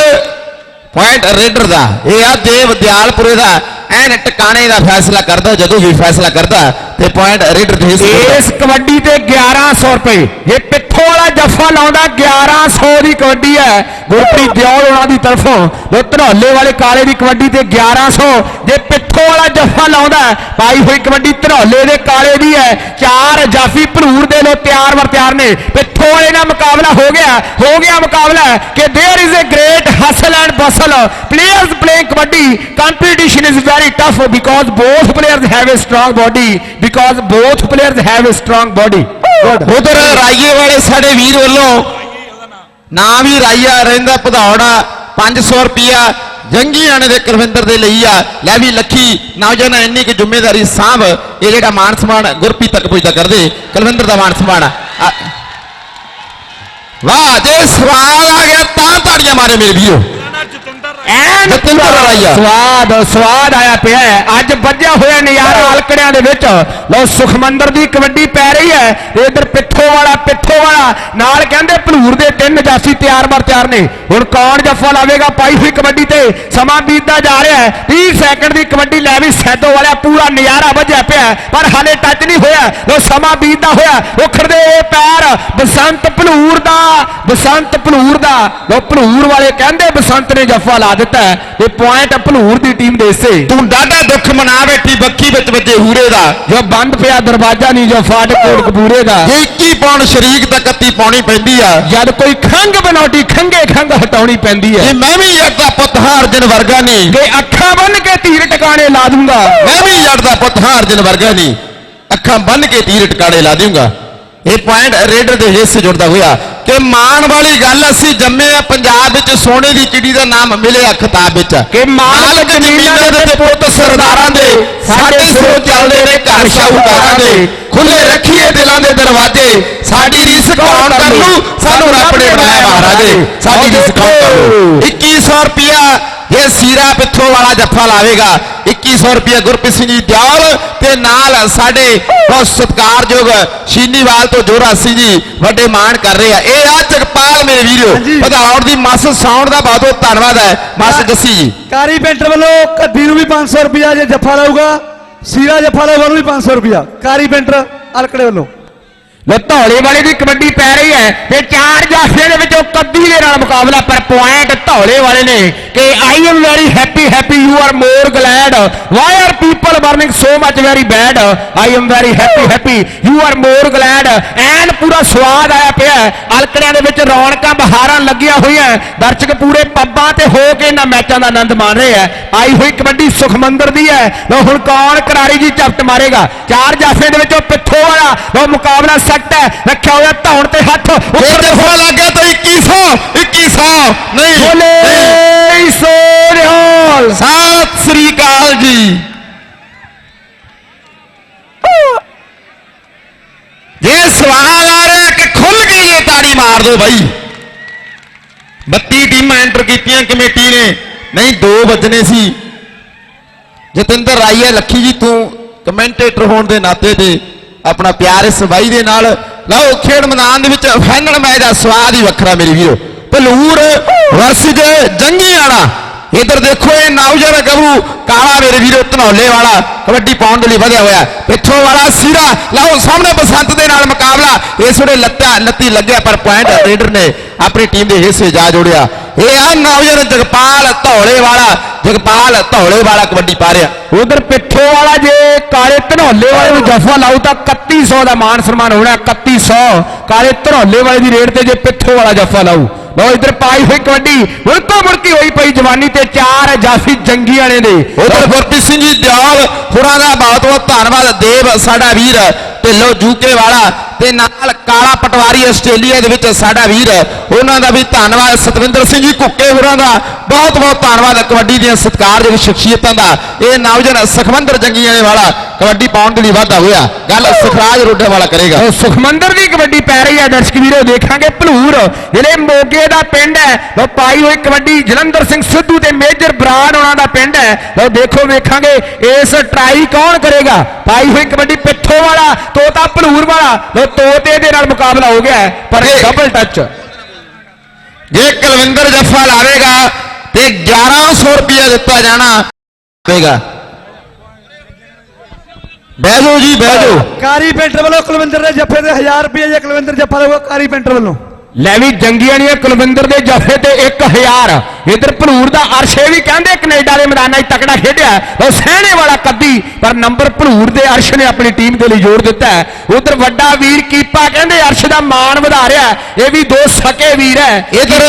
ਪੁਆਇੰਟ ਰੇਡਰ ਦਾ। ਇਹ ਆ ਦੇਵ ਦਿਆਲਪੁਰੇ ਦਾ ਐਨ ਟਿਕਾਣੇ ਦਾ ਫੈਸਲਾ ਕਰਦਾ ਜਦੋਂ ਵੀ ਫੈਸਲਾ ਕਰਦਾ ਤੇ ਪੁਆਇੰਟ ਰੇਡਰ ਦੇ ਹਿੱਸੇ ਇਸ ਕਬੱਡੀ ਤੇ 1100 ਰੁਪਏ ਇਹ ਪਿੱਥੋਂ ਪਿੱਥੋਂ ਵਾਲਾ ਜੱਫਾ ਲਾਉਂਦਾ 1100 ਦੀ ਕਬੱਡੀ ਹੈ ਗੁਰਪ੍ਰੀਤ ਦਿਓਲ ਉਹਨਾਂ ਦੀ ਤਰਫੋਂ ਉਹ ਧਨੌਲੇ ਵਾਲੇ ਕਾਲੇ ਦੀ ਕਬੱਡੀ ਤੇ 1100 ਜੇ ਪਿੱਥੋਂ ਵਾਲਾ ਜੱਫਾ ਲਾਉਂਦਾ ਹੈ, ਪਾਈ ਹੋਈ ਕਬੱਡੀ ਧਨੌਲੇ ਦੇ ਕਾਲੇ ਦੀ ਹੈ ਚਾਰ ਜਾਫੀ ਭਰੂਰ ਦੇ ਲੋ ਤਿਆਰ ਵਰ ਤਿਆਰ ਨੇ ਪਿੱਥੋਂ ਵਾਲੇ ਨਾਲ ਮੁਕਾਬਲਾ ਹੋ ਗਿਆ ਹੋ ਗਿਆ ਮੁਕਾਬਲਾ ਕਿ there is a great hustle and bustle players playing kabaddi competition is very tough because both players have a strong body both players have a strong body. Good. ਉਧਰ ਰਾਈਏ ਵਾਲੇ ਸਾਡੇ ਵੀਰ ਵੱਲੋਂ ਨਾਂ ਵੀ ਰਾਈਆ ਰਹਿੰਦਾ ਭਦੌੜਾ 500 ਰੁਪਿਆ ਜੰਗੀ ਆਣੇ ਦੇ ਕੁਲਵਿੰਦਰ ਦੇ ਲਈ ਆ। ਲੈ ਵੀ ਲੱਖੀ ਨੌਜਵਾਨ ਇੰਨੀ ਕਿ ਜ਼ਿੰਮੇਵਾਰੀ ਸਾਂਭ ਇਹ ਜਿਹੜਾ ਮਾਨ ਸਨਮਾਨ ਗੁਰਪ੍ਰੀਤ ਤੱਕ ਪੁੱਜਦਾ ਕਰਦੇ ਕੁਲਵਿੰਦਰ ਦਾ ਮਾਨ ਸਨਮਾਨ। ਆ- ਵਾਹ ਜੇ ਸਵਾਲ ਆ ਗਿਆ ਤਾਂ ਤਾੜੀਆਂ ਮਾਰੇ ਮੇਰੇ ਵੀਰੋ। ਐਨ ਜਤਿੰਦਰ ਰਾਈਆ। ਸਵਾਦ ਸਵਾਦ ਆਇਆ ਪਿਆ। ਅੱਜ ਵੱਜਿਆ ਹੋਇਆ ਨਜ਼ਾਰਾ ਹਲਕੜਿਆਂ ਦੇ ਵਿੱਚ। ਲਓ ਸੁਖਮੰਦਰ ਦੀ ਕਬੱਡੀ ਪੈ ਰਹੀ ਹੈ। ਤੇ ਇਧਰ ਪਿੱਥੋ ਵਾਲਾ ਪਿੱਥੋ ਵਾਲਾ। ਨਾਲ ਕਹਿੰਦੇ ਭਲੂਰ ਦੇ ਤਿੰਨ ਜਾਸੀ ਤਿਆਰ ਬਰ ਤਿਆਰ ਨੇ। ਹੁਣ ਕੌਣ ਜੱਫਾ ਲਾਵੇਗਾ ਪਾਈ ਹੋਈ ਕਬੱਡੀ ਤੇ? ਸਮਾਂ ਬੀਤਦਾ ਜਾ ਰਿਹਾ ਹੈ। 30 ਸੈਕਿੰਡ ਦੀ ਕਬੱਡੀ ਲੈ ਵੀ ਸੈਦੋ ਵਾਲਾ ਪੂਰਾ ਨਜ਼ਾਰਾ ਵੱਜਿਆ ਪਿਆ ਪਰ ਹਾਲੇ ਟੱਚ ਨਹੀਂ ਹੋਇਆ। ਲਓ ਸਮਾਂ ਬੀਤਦਾ ਹੋਇਆ। ਉਖੜਦੇ ਹੋਏ ਪੈਰ ਬਸੰਤ ਭਲੂਰ ਦਾ ਬਸੰਤ ਭਲੂਰ ਦਾ। ਲਓ ਭਲੂਰ ਵਾਲੇ ਕਹਿੰਦੇ ਬਸੰਤ ਨੇ ਜੱਫਾ ਲਾ ਦਿੱਤਾ ਤੇ ਪੁਆਇੰਟ ਭਲੂਰ ਦੀ ਟੀਮ ਦੇ ਹਿੱਸੇ। ਤੂੰ ਡਾਢਾ ਦੁੱਖ ਮਨਾ ਬੈਠੀ ਬੱਕੀ ਵਿੱਚ ਵੱਜੇ ਹੂਰੇ ਦਾ। ਜੋ ਬੰਦ ਪਿਆ ਦਰਵਾਜ਼ਾ ਨਹੀਂ ਜੋ ਫਾਟ ਕੋਟ ਕਪੂਰੇ ਦਾ। ਜੇ 21 ਪੌਂਡ ਸ਼ਰੀਕ ਦਾ 31 ਪਾਉਣੀ ਪੈਂਦੀ ਆ। ਜਦ ਕੋਈ ਖੰਗ ਬਨੌਟੀ ਖੰਗੇ ਖੰਗ ਹਟਾਉਣੀ ਪੈਂਦੀ ਹੈ। ਜੇ ਮੈਂ ਵੀ ਜੱਟ ਦਾ ਪੁੱਤ ਹਾਰਜਨ ਵਰਗਾ ਨਹੀਂ। ਕਿ ਅੱਖਾਂ ਬੰਨ ਕੇ ਧੀਰ ਟਿਕਾਣੇ ਲਾ ਦੂੰਗਾ। ਮੈਂ ਵੀ ਜੱਟ ਦਾ ਪੁੱਤ ਹਾਰਜਨ ਵਰਗਾ ਨਹੀਂ। ਅੱਖਾਂ ਬੰਨ ਕੇ ਤੀਰ ਟਿਕਾਣੇ ਲਾ ਦੂੰਗਾ ਇਹ ਪੁਆਇੰਟ ਰੇਡਰ ਦੇ ਹਿੱਸੇ ਜੁੜਦਾ ਹੋਇਆ। ਕਿ ਮਾਣ ਵਾਲੀ ਗੱਲ ਅਸੀਂ ਜੰਮੇ ਆ ਪੰਜਾਬ ਵਿੱਚ ਸੋਨੇ ਦੀ ਚਿੜੀ ਦਾ ਨਾਮ ਮਿਲਿਆ ਖਿਤਾਬ ਵਿੱਚ। ਕਿ ਮਾਲਕ ਜ਼ਮੀਨਾਂ ਦੇ ਪੁੱਤ ਸਰਦਾਰਾਂ ਦੇ ਸਾਡੇ ਸਿਰੋਂ ਚੱਲਦੇ ਨੇ ਘਰ ਸ਼ਾਹੂਕਾਰਾਂ ਦੇ। ਖੁੱਲੇ ਰੱਖੀਏ ਦਿਲਾਂ ਦੇ ਦਰਵਾਜ਼ੇ। ਸਾਡੀ ਰੀਸ ਕੌਣ ਕਰ ਲੂ? ਸਾਨੂੰ ਰੱਬ ਨੇ ਬਣਾਇਆ ਮਹਾਰਾਜੇ। ਸਾਡੀ ਰੀਸ ਕੌਣ ਕਰ ਲੂ? 2100 ਰੁਪਿਆ ਇਹ ਸੀਰਾ ਪਿੱਥੋਂ ਵਾਲਾ ਜੱਫਾ ਲਾਵੇਗਾ। 2100 ਰੁਪਿਆ ਗੁਰਪ੍ਰੀਤ ਸਿੰਘ ਜੀ ਦਿਆਲ ਤੇ ਨਾਲ ਸਾਡੇ ਬਹੁਤ ਸਤਿਕਾਰਯੋਗ ਸ਼ੀਨੀਵਾਲ ਤੋਂ ਜੋਰਾ ਸਿੰਘ ਜੀ ਵੱਡੇ ਮਾਣ ਕਰ ਰਹੇ ਆ। ਇਹ ਆ ਜਗਪਾਲ ਮੇਰੇ ਵੀਰੋ। ਵਧਾਉਣ ਦੀ ਮਸ ਸਾਉਣ ਦਾ ਬਹੁਤ ਬਹੁਤ ਧੰਨਵਾਦ ਹੈ। ਮਸ ਜੱਸੀ ਜੀ। ਕਾਰੀ ਪੈਂਟਰ ਵੱਲੋਂ ਕੱਦੀ ਨੂੰ ਵੀ 500 ਰੁਪਿਆ ਜੇ ਜੱਫਾ ਲਾਊਗਾ। ਸੀਰਾ ਜੱਫਾ ਲਾਊਗਾ ਉਹਨੂੰ ਵੀ 500 ਰੁਪਿਆ ਕਾਰੀ ਪੈਂਟਰ ਅਲਕੜੇ ਵੱਲੋਂ। ਲੋ ਧੌਲੇ ਵਾਲੇ ਦੀ ਕਬੱਡੀ ਪੈ ਰਹੀ ਹੈ। ਤੇ ਚਾਰ ਜਾਫੀਆਂ ਦੇ ਵਿੱਚੋਂ ਕੱਦੀ ਦੇ ਨਾਲ ਮੁਕਾਬਲਾ, ਪਰ ਪੁਆਇੰਟ ਧੌਲੇ ਵਾਲੇ ਨੇ ਕਿ I am very happy happy you are more glad. Why are people burning so much very bad I am very happy happy you are more glad ਐਨ ਪੂਰਾ ਸਵਾਦ ਆਇਆ ਪਿਆ ਅਲਕੜਿਆਂ ਦੇ ਵਿੱਚ ਰੌਣਕਾਂ, ਬਹਾਰਾਂ ਲੱਗੀਆਂ ਹੋਈਆਂ ਦਰਸ਼ਕ ਪੂਰੇ ਪੱਬਾਂ ਤੇ ਹੋ ਕੇ ਇਹਨਾਂ ਮੈਚਾਂ ਦਾ ਆਨੰਦ ਮਾਣ ਰਹੇ ਆ ਆਈ ਹੋਈ ਕਬੱਡੀ ਸੁਖਮੰਦਰ ਦੀ ਹੈ। ਲੋ ਹੁਣ ਕੌਣ ਕਰਾਰੀ ਜੀ ਚਪਟ ਮਾਰੇਗਾ? ਚਾਰ ਜਾਫੇ ਦੇ ਵਿੱਚੋਂ ਪਿੱਥੋਂ ਵਾਲਾ। ਲੋ ਮੁਕਾਬਲਾ ਸਖਤ ਹੈ ਰੱਖਿਆ ਹੋਇਆ ਧੌਣ ਤੇ ਹੱਥ ਉੱਪਰ ਜੱਫਾ ਲੱਗ ਗਿਆ ਤਾਂ 2100 2100 ਨਹੀਂ ਬੋਲੇ ਨਹੀਂ। ਸੋਨਿਹਾਲ ਸਤਿ ਸ੍ਰੀ ਅਕਾਲ ਜੀ। ਜੇ ਸਵਾਲ ਆ ਰਿਹਾ ਕਿ ਖੁੱਲ ਗਈ ਇਹ ਤਾੜੀ ਮਾਰ ਦਿਓ ਬਾਈ। 32 ਟੀਮਾਂ ਐਂਟਰ ਕੀਤੀਆਂ ਕਮੇਟੀ ਨੇ। ਨਹੀਂ ਦੋ ਵੱਜਣੇ ਸੀ। ਜਤਿੰਦਰ ਰਾਈਆ ਲੱਖੀ ਜੀ ਤੂੰ ਕਮੈਂਟੇਟਰ ਹੋਣ ਦੇ ਨਾਤੇ ਤੇ ਆਪਣਾ ਪਿਆਰ ਇਸ ਬਾਈ ਦੇ ਨਾਲ। ਲਓ, ਖੇਡ ਮੈਦਾਨ ਦੇ ਵਿੱਚ ਫਾਈਨਲ ਮੈਚ ਦਾ ਸਵਾਦ ਹੀ ਵੱਖਰਾ ਮੇਰੇ ਵੀਰੋ। ਭਲੂਰ ਵਰਸਜ ਜੰਗੀ ਆਣਾ ਇਧਰ ਦੇਖੋ ਇਹ ਨੌਜਵਾਨ ਗੱਭਰੂ, ਕਾਲਾ ਮੇਰੇ ਵੀਰੋ, ਧਨੌਲੇ ਵਾਲਾ। ਕਬੱਡੀ ਪਾਉਣ ਦੇ ਲਈ ਵਧਿਆ ਹੋਇਆ। ਪਿੱਛੋਂ ਵਾਲਾ ਸੀਰਾ। ਲਓ, ਸਾਹਮਣੇ ਬਸੰਤ ਦੇ ਨਾਲ ਮੁਕਾਬਲਾ। ਇਸ ਵੇਲੇ ਲੱਤਾ, ਲੱਤੀ ਲੱਗਿਆ, ਪਰ ਪੁਆਇੰਟ ਰੇਡਰ ਨੇ ਆਪਣੀ ਟੀਮ ਦੇ ਹਿੱਸੇ ਜਾ ਜੋੜਿਆ। ਇਹ ਆ ਨੌਜਵਾਨ ਜਗਪਾਲ ਧੌਲੇ ਵਾਲਾ। ਜਗਪਾਲ ਧੌਲੇ ਵਾਲਾ ਕਬੱਡੀ ਪਾ ਰਿਹਾ। ਉਧਰ ਪਿੱਠੋ ਵਾਲਾ ਜੇ ਕਾਲੇ ਧਨੌਲੇ ਵਾਲੇ ਨੂੰ ਜਫਾ ਲਾਉ ਤਾਂ 3100 ਦਾ ਮਾਨ ਸਨਮਾਨ ਹੋਣਾ 3100 ਕਾਲੇ ਧਨੌਲੇ ਵਾਲੇ ਦੀ ਰੇਟ ਤੇ ਜੇ ਪਿੱਠੋ ਵਾਲਾ ਜਫਾ ਲਾਉ ਲੋ ਇਧਰ ਪਾਈ ਹੋਈ ਕਬੱਡੀ ਮੁੜਕੋ ਮੁੜਕੀ ਹੋਈ ਪਈ ਜਵਾਨੀ ਤੇ ਚਾਰ ਜਾਫੀ ਜੰਗੀ ਵਾਲੇ ਦੇ। ਉਧਰ ਗੁਰਪ੍ਰੀਤ ਸਿੰਘ ਜੀ ਦਿਆਲ ਹੋਰਾਂ ਦਾ ਬਹੁਤ ਬਹੁਤ ਧੰਨਵਾਦ। ਦੇਵ ਸਾਡਾ ਵੀਰ ਢਿੱਲੋ ਜੂਕੇ ਵਾਲਾ ਤੇ ਨਾਲ ਕਾਲਾ ਪਟਵਾਰੀ ਆਸਟ੍ਰੇਲੀਆ ਦੇ ਵਿੱਚ ਸਾਡਾ ਵੀਰ ਉਹਨਾਂ ਦਾ ਵੀ ਧੰਨਵਾਦ। ਸਤਵਿੰਦਰ ਸਿੰਘ ਜੀ ਘੁੱਕੇ ਹੋਰਾਂ ਦਾ ਬਹੁਤ ਬਹੁਤ ਧੰਨਵਾਦ ਕਬੱਡੀ ਦੀਆਂ ਸਤਿਕਾਰਯੋਗ ਸ਼ਖਸੀਅਤਾਂ ਦਾ। ਇਹ ਨੌਜਵਾਨ ਸੁਖਮੰਦਰ ਜੰਗੀਆਂ ਵਾਲਾ ਕਬੱਡੀ ਪਾਉਣ ਦੇ ਲਈ ਵਾਧਾ ਹੋਇਆ। ਗੱਲ ਸੁਖਰਾਜ ਰੋਡੇ ਵਾਲਾ ਕਰੇਗਾ। ਸੁਖਮੰਦਰ ਦੀ ਕਬੱਡੀ ਪੈ ਰਹੀ ਹੈ ਦਰਸ਼ਕ ਵੀਰੋ, ਦੇਖਾਂਗੇ ਭਲੂਰ। ਜਿਹੜੇ ਮੋਗੇ ਦਾ ਪਿੰਡ ਹੈ ਲੋ ਪਾਈ ਹੋਈ ਕਬੱਡੀ ਜਲੰਧਰ ਸਿੰਘ ਸਿੱਧੂ ਤੇ ਮੇਜਰ ਬਰਾਨ ਉਹਨਾਂ ਦਾ ਪਿੰਡ ਹੈ। ਲੋ ਦੇਖੋ, ਵੇਖਾਂਗੇ ਇਸ ਟਰਾਈ ਕੌਣ ਕਰੇਗਾ। ਪਾਈ ਹੋਈ ਕਬੱਡੀ ਪਿੱਠੋ ਵਾਲਾ ਤੋਤਾ ਭਲੂਰ ਵਾਲਾ। ਲੋ ਤੋਤੇ ਦੇ ਨਾਲ ਮੁਕਾਬਲਾ ਹੋ ਗਿਆ ਪਰ ਡਬਲ ਟੱਚ ਜੇ ਕੁਲਵਿੰਦਰ ਜੱਫਾ ਲਾਵੇਗਾ ਤੇ 1100 ਰੁਪਇਆ ਦਿੱਤਾ ਜਾਣਾ ਪਏਗਾ ਬਹਿ ਜਾਓ ਜੀ ਬਹਿ ਜਾਓ। ਕਾਰੀ ਪੇਂਟਰ ਵੱਲੋਂ ਕੁਲਵਿੰਦਰ ਦੇ ਜੱਫੇ ਤੇ 1000 ਰੁਪਏ ਜੇ ਕੁਲਵਿੰਦਰ ਜੱਫਾ ਲਊਗਾ ਕਾਰੀ ਪੇਂਟਰ ਵੱਲੋਂ। ਲੈ ਵੀ ਜੰਗੀਆਂ ਦੀਆਂ ਕੁਲਵਿੰਦਰ ਦੇ ਜਫੇ ਤੇ 1000 ਇਧਰ ਭਲੂਰ ਦਾ ਅਰਸ਼ੇ ਵੀ ਕਹਿੰਦੇ ਕੈਨੇਡਾ ਦੇ ਮੈਦਾਨਾਂ 'ਚ ਤਕੜਾ ਖੇਡਿਆ ਉਹ ਸਹਿਣੇ ਵਾਲਾ ਕੱਦੀ ਪਰ ਨੰਬਰ ਭਲੂਰ ਦੇ ਅਰਸ਼ ਨੇ ਆਪਣੀ ਟੀਮ ਦੇ ਲਈ ਜੋੜ ਦਿੱਤਾ ਉਧਰ ਵੱਡਾ ਵੀਰ ਕੀਪਾ ਕਹਿੰਦੇ ਅਰਸ਼ ਦਾ ਮਾਣ ਵਧਾ ਰਿਹਾ ਇਹ ਵੀ ਦੋ ਸਕੇ ਵੀਰ ਹੈ। ਇਧਰ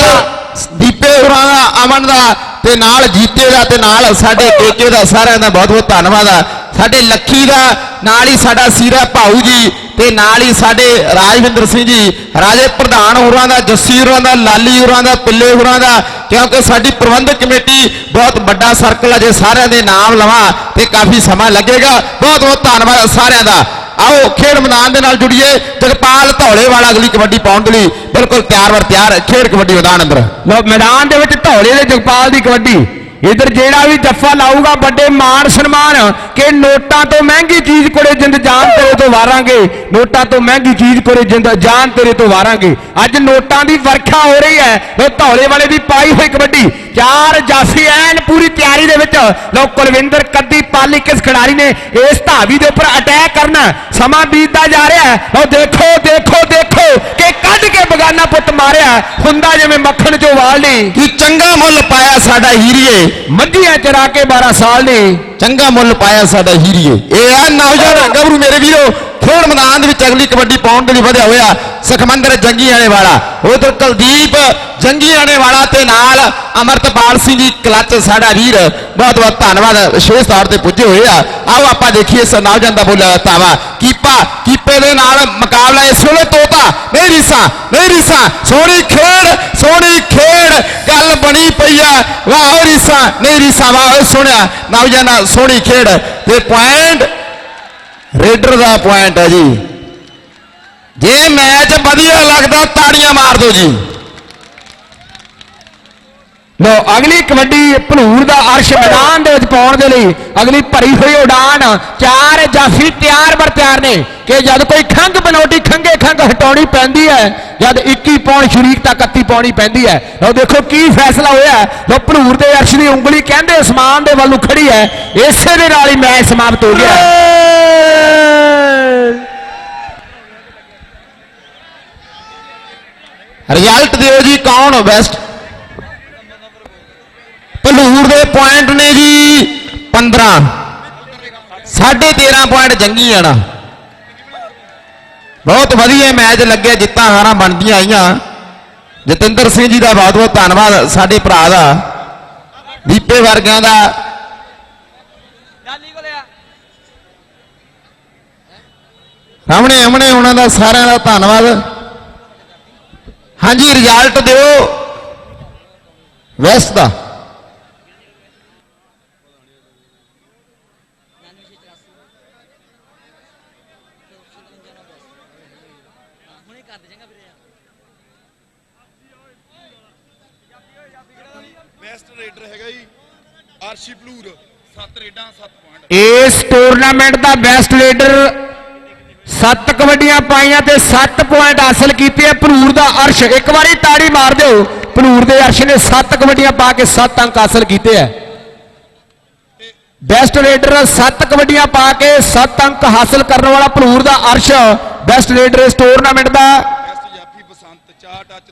ਦੀਪੇ ਹੋਰਾਂ ਦਾ ਅਮਨ ਦਾ ਤੇ ਨਾਲ ਜੀਤੇ ਦਾ ਤੇ ਨਾਲ ਸਾਡੇ ਕੇਕੇ ਦਾ ਸਾਰਿਆਂ ਦਾ ਬਹੁਤ ਬਹੁਤ ਧੰਨਵਾਦ ਆ। ਸਾਡੇ ਲੱਖੀ ਦਾ ਨਾਲ ਹੀ ਸਾਡਾ ਸੀਰਾ ਭਾਊ ਜੀ ਤੇ ਨਾਲ ਹੀ ਸਾਡੇ ਰਾਜਵਿੰਦਰ ਸਿੰਘ ਜੀ, ਰਾਜੇ ਪ੍ਰਧਾਨ ਹੋਰਾਂ ਦਾ, ਜੱਸੀ ਹੋਰਾਂ ਦਾ, ਲਾਲੀ ਹੋਰਾਂ ਦਾ, ਪਿੱਲੇ ਹੋਰਾਂ ਦਾ, ਕਿਉਂਕਿ ਸਾਡੀ ਪ੍ਰਬੰਧਕ ਕਮੇਟੀ ਬਹੁਤ ਵੱਡਾ ਸਰਕਲ ਹੈ ਜੇ ਸਾਰਿਆਂ ਦੇ ਨਾਮ ਲਵਾਂ ਤੇ ਕਾਫੀ ਸਮਾਂ ਲੱਗੇਗਾ। ਬਹੁਤ ਬਹੁਤ ਧੰਨਵਾਦ ਸਾਰਿਆਂ ਦਾ। ਆਓ, ਖੇਡ ਮੈਦਾਨ ਦੇ ਨਾਲ ਜੁੜੀਏ। ਜਗਪਾਲ ਧੌਲੇ ਵਾਲਾ ਅਗਲੀ ਕਬੱਡੀ ਪਾਉਣ ਦੇ ਲਈ ਬਿਲਕੁਲ ਤਿਆਰ ਵਰ ਤਿਆਰ, ਖੇਡ ਕਬੱਡੀ ਮੈਦਾਨ ਅੰਦਰ। ਲੋ ਮੈਦਾਨ ਦੇ ਵਿੱਚ ਧੌਲੇ ਦੇ ਜਗਪਾਲ ਦੀ ਕਬੱਡੀ। ਇਧਰ ਜਿਹੜਾ ਵੀ ਜੱਫਾ ਲਾਊਗਾ, ਵੱਡੇ ਮਾਣ ਸਨਮਾਨ ਕਿ ਨੋਟਾਂ ਤੋਂ ਮਹਿੰਗੀ ਚੀਜ਼ ਕੋਲੇ ਜਿੰਦ ਜਾਨ ਤੇਰੇ ਤੋਂ ਵਾਰਾਂਗੇ। ਨੋਟਾਂ ਤੋਂ ਮਹਿੰਗੀ ਚੀਜ਼ ਕੋਲੇ ਜਿੰਦ ਜਾਨ ਤੇਰੇ ਤੋਂ ਵਾਰਾਂਗੇ। ਅੱਜ ਨੋਟਾਂ ਦੀ ਵਰਖਾ ਹੋ ਰਹੀ ਹੈ। ਲੋ ਧੌਲੇ ਵਾਲੇ ਦੀ ਪਾਈ ਹੋਈ ਕਬੱਡੀ। ਚਾਰ ਜਾਫੀ ਐਨ ਪੂਰੀ ਤਿਆਰੀ ਦੇ ਵਿੱਚ ਲੋ ਕੁਲਵਿੰਦਰ ਕੱਦੀ ਪਾਲੀ ਕਿਸ ਖਿਡਾਰੀ ਨੇ। ਇਸ ਧਾਵੀ ਦੇ ਉੱਪਰ ਅਟੈਕ ਕਰਨਾ ਸਮਾਂ ਬੀਤਦਾ ਜਾ ਰਿਹਾ ਹੈ। ਲੋ ਦੇਖੋ ਦੇਖੋ ਦੇਖੋ ਕਿ ਕੱਢ ਕੇ ਬਗਾਨਾ ਪੁੱਤ ਮਾਰਿਆ। ਹੁੰਦਾ ਜਿਵੇਂ ਮੱਖਣ ਚੋਂ ਵਾਲ ਨਹੀਂ। ਕੀ ਚੰਗਾ ਮੁੱਲ ਪਾਇਆ ਸਾਡਾ ਹੀਰੀਏ। ਮੱਝੀਆਂ ਚਰਾ ਕੇ 12 ਸਾਲ ਨੇ, ਚੰਗਾ ਮੁੱਲ ਪਾਇਆ ਸਾਡਾ ਹੀਰੀਏ। ਇਹ ਆ ਨੌਜਵਾਨ, ਗੱਭਰੂ ਮੇਰੇ ਵੀਰੋ। ਖੇਡ ਮੈਦਾਨ ਦੇ ਵਿੱਚ ਅਗਲੀ ਕਬੱਡੀ ਪਾਉਣ ਦੇ ਲਈ ਵਧਿਆ ਹੋਇਆ ਸੁਖਮੰਦਰ ਜੰਗੀ ਆਣੇ ਵਾਲਾ। ਉਧਰ ਕੁਲਦੀਪ ਜੰਗੀ ਆਣੇ ਵਾਲਾ ਤੇ ਨਾਲ ਅਮਰਤਪਾਲ ਸਿੰਘ ਜੀ ਕਲੱਚ ਸਾਡਾ ਵੀਰ। ਬਹੁਤ ਬਹੁਤ ਧੰਨਵਾਦ, ਵਿਸ਼ੇਸ਼ ਤੌਰ ਤੇ ਪੁੱਜੇ ਹੋਏ ਆ। ਆਓ ਆਪਾਂ ਦੇਖੀਏ ਇਸ ਨੌਜਵਾਨ ਦਾ ਬੋਲਿਆ ਤਾਵਾ। ਕੀਪਾ, ਕੀਪੇ ਦੇ ਨਾਲ ਮੁਕਾਬਲਾ ਇਸ ਵੇਲੇ ਤੋਤਾ। ਨਹੀਂ ਰੀਸਾ ਨਹੀਂ ਰੀਸਾ। ਸੋਹਣੀ ਖੇਡ ਸੋਹਣੀ ਖੇਡ। ਗੱਲ ਬਣੀ ਪਈ ਆ। ਵਾਹ ਓ ਰੀਸਾ, ਨਹੀਂ ਰੀਸਾ, ਵਾਹ ਓ ਸੋਹਣਿਆ ਨੌਜਵਾਨ, ਸੋਹਣੀ ਖੇਡ। ਤੇ ਪੁਆਇੰਟ ਰੇਡਰ ਦਾ ਪੁਆਇੰਟ ਹੈ ਜੀ। ਜੇ ਮੈਚ ਵਧੀਆ ਲੱਗਦਾ ਤਾੜੀਆਂ ਮਾਰ ਦਿਓ ਜੀ। ਲੋ ਅਗਲੀ ਕਬੱਡੀ ਭਲੂਰ ਦਾ ਅਰਸ਼ ਮੈਦਾਨ ਦੇ ਵਿੱਚ ਪਾਉਣ ਦੇ ਲਈ ਅਗਲੀ ਭਰੀ ਹੋਈ ਉਡਾਨ ਚਾਰ ਜਾਫੀ ਤਿਆਰ ਬਰ ਤਿਆਰ ਨੇ ਕਿ ਜਦ ਕੋਈ ਖੰਗ ਬਨੋਟੀ ਖੰਗੇ ਖੰਗ ਹਟਾਉਣੀ ਪੈਂਦੀ ਹੈ ਜਦ 21 ਪੌਣ ਸ਼ਰੀਕ ਤਾਂ 31 ਪੌਣੀ ਪੈਂਦੀ ਹੈ। ਲੋ ਦੇਖੋ ਕੀ ਫੈਸਲਾ ਹੋਇਆ ਲੋ ਭਲੂਰ ਦੇ ਅਰਸ਼ ਦੀ ਉਂਗਲੀ ਕਹਿੰਦੇ ਅਸਮਾਨ ਦੇ ਵੱਲ ਨੂੰ ਖੜੀ ਹੈ। ਇਸੇ ਦੇ ਨਾਲ ਹੀ ਮੈਚ ਸਮਾਪਤ ਹੋ ਗਿਆ ਰਿਜ਼ਲਟ ਦਿਓ ਜੀ ਕੌਣ ਬੈਸਟ ਭਲੂਰ ਦੇ ਪੁਆਇੰਟ ਨੇ ਜੀ 15 13.5 ਪੁਆਇੰਟ ਜੰਗੀ ਆਣਾ ਬਹੁਤ ਵਧੀਆ ਮੈਚ ਲੱਗਿਆ, ਜਿੱਤਾਂ ਹਾਰਾਂ ਬਣਦੀਆਂ ਆਈਆਂ। ਜਤਿੰਦਰ ਸਿੰਘ ਜੀ ਦਾ ਬਹੁਤ ਬਹੁਤ ਧੰਨਵਾਦ, ਸਾਡੇ ਭਰਾ ਦਾ। ਦੀਪੇ ਵਰਗਾਂ ਦਾ। ਸਾਹਮਣੇ ਆਮਣੇ ਉਹਨਾਂ ਦਾ ਸਾਰਿਆਂ ਦਾ ਧੰਨਵਾਦ। ਹਾਂਜੀ ਰਿਜ਼ਲਟ ਦਿਓ। ਵੈਸਟ ਦਾ ਬੈਸਟ ਰੇਡਰ ਹੈਗਾ ਜੀ ਆਰਸ਼ੀ ਪਲੂਰ 7 ਰੇਡਾਂ 7 ਪੁਆਇੰਟ। ਇਸ ਟੂਰਨਾਮੈਂਟ ਦਾ ਬੈਸਟ ਰੇਡਰ 7 ਕਬੱਡੀਆਂ ਪਾਈਆਂ ਤੇ 7 ਪੁਆਇੰਟ ਹਾਸਲ ਕੀਤੇ ਆ। ਭਨੂਰ ਦਾ ਅਰਸ਼ ਇੱਕ ਵਾਰੀ ਤਾੜੀ ਮਾਰ ਦਿਓ। ਭਨੂਰ ਦੇ ਅਰਸ਼ ਨੇ 7 ਕਬੱਡੀਆਂ ਪਾ ਕੇ 7 ਅੰਕ ਹਾਸਲ ਕੀਤੇ ਆ। ਬੈਸਟ ਰੇਡਰ 7 ਕਬੱਡੀਆਂ ਪਾ ਕੇ 7 ਅੰਕ ਹਾਸਲ ਕਰਨ ਵਾਲਾ ਭਨੂਰ ਦਾ ਅਰਸ਼ ਬੈਸਟ ਰੇਡਰ ਇਸ ਟੂਰਨਾਮੈਂਟ ਦਾ। ਬੈਸਟ ਜਾਫੀ ਬਸੰਤ 4 ਟੱਚ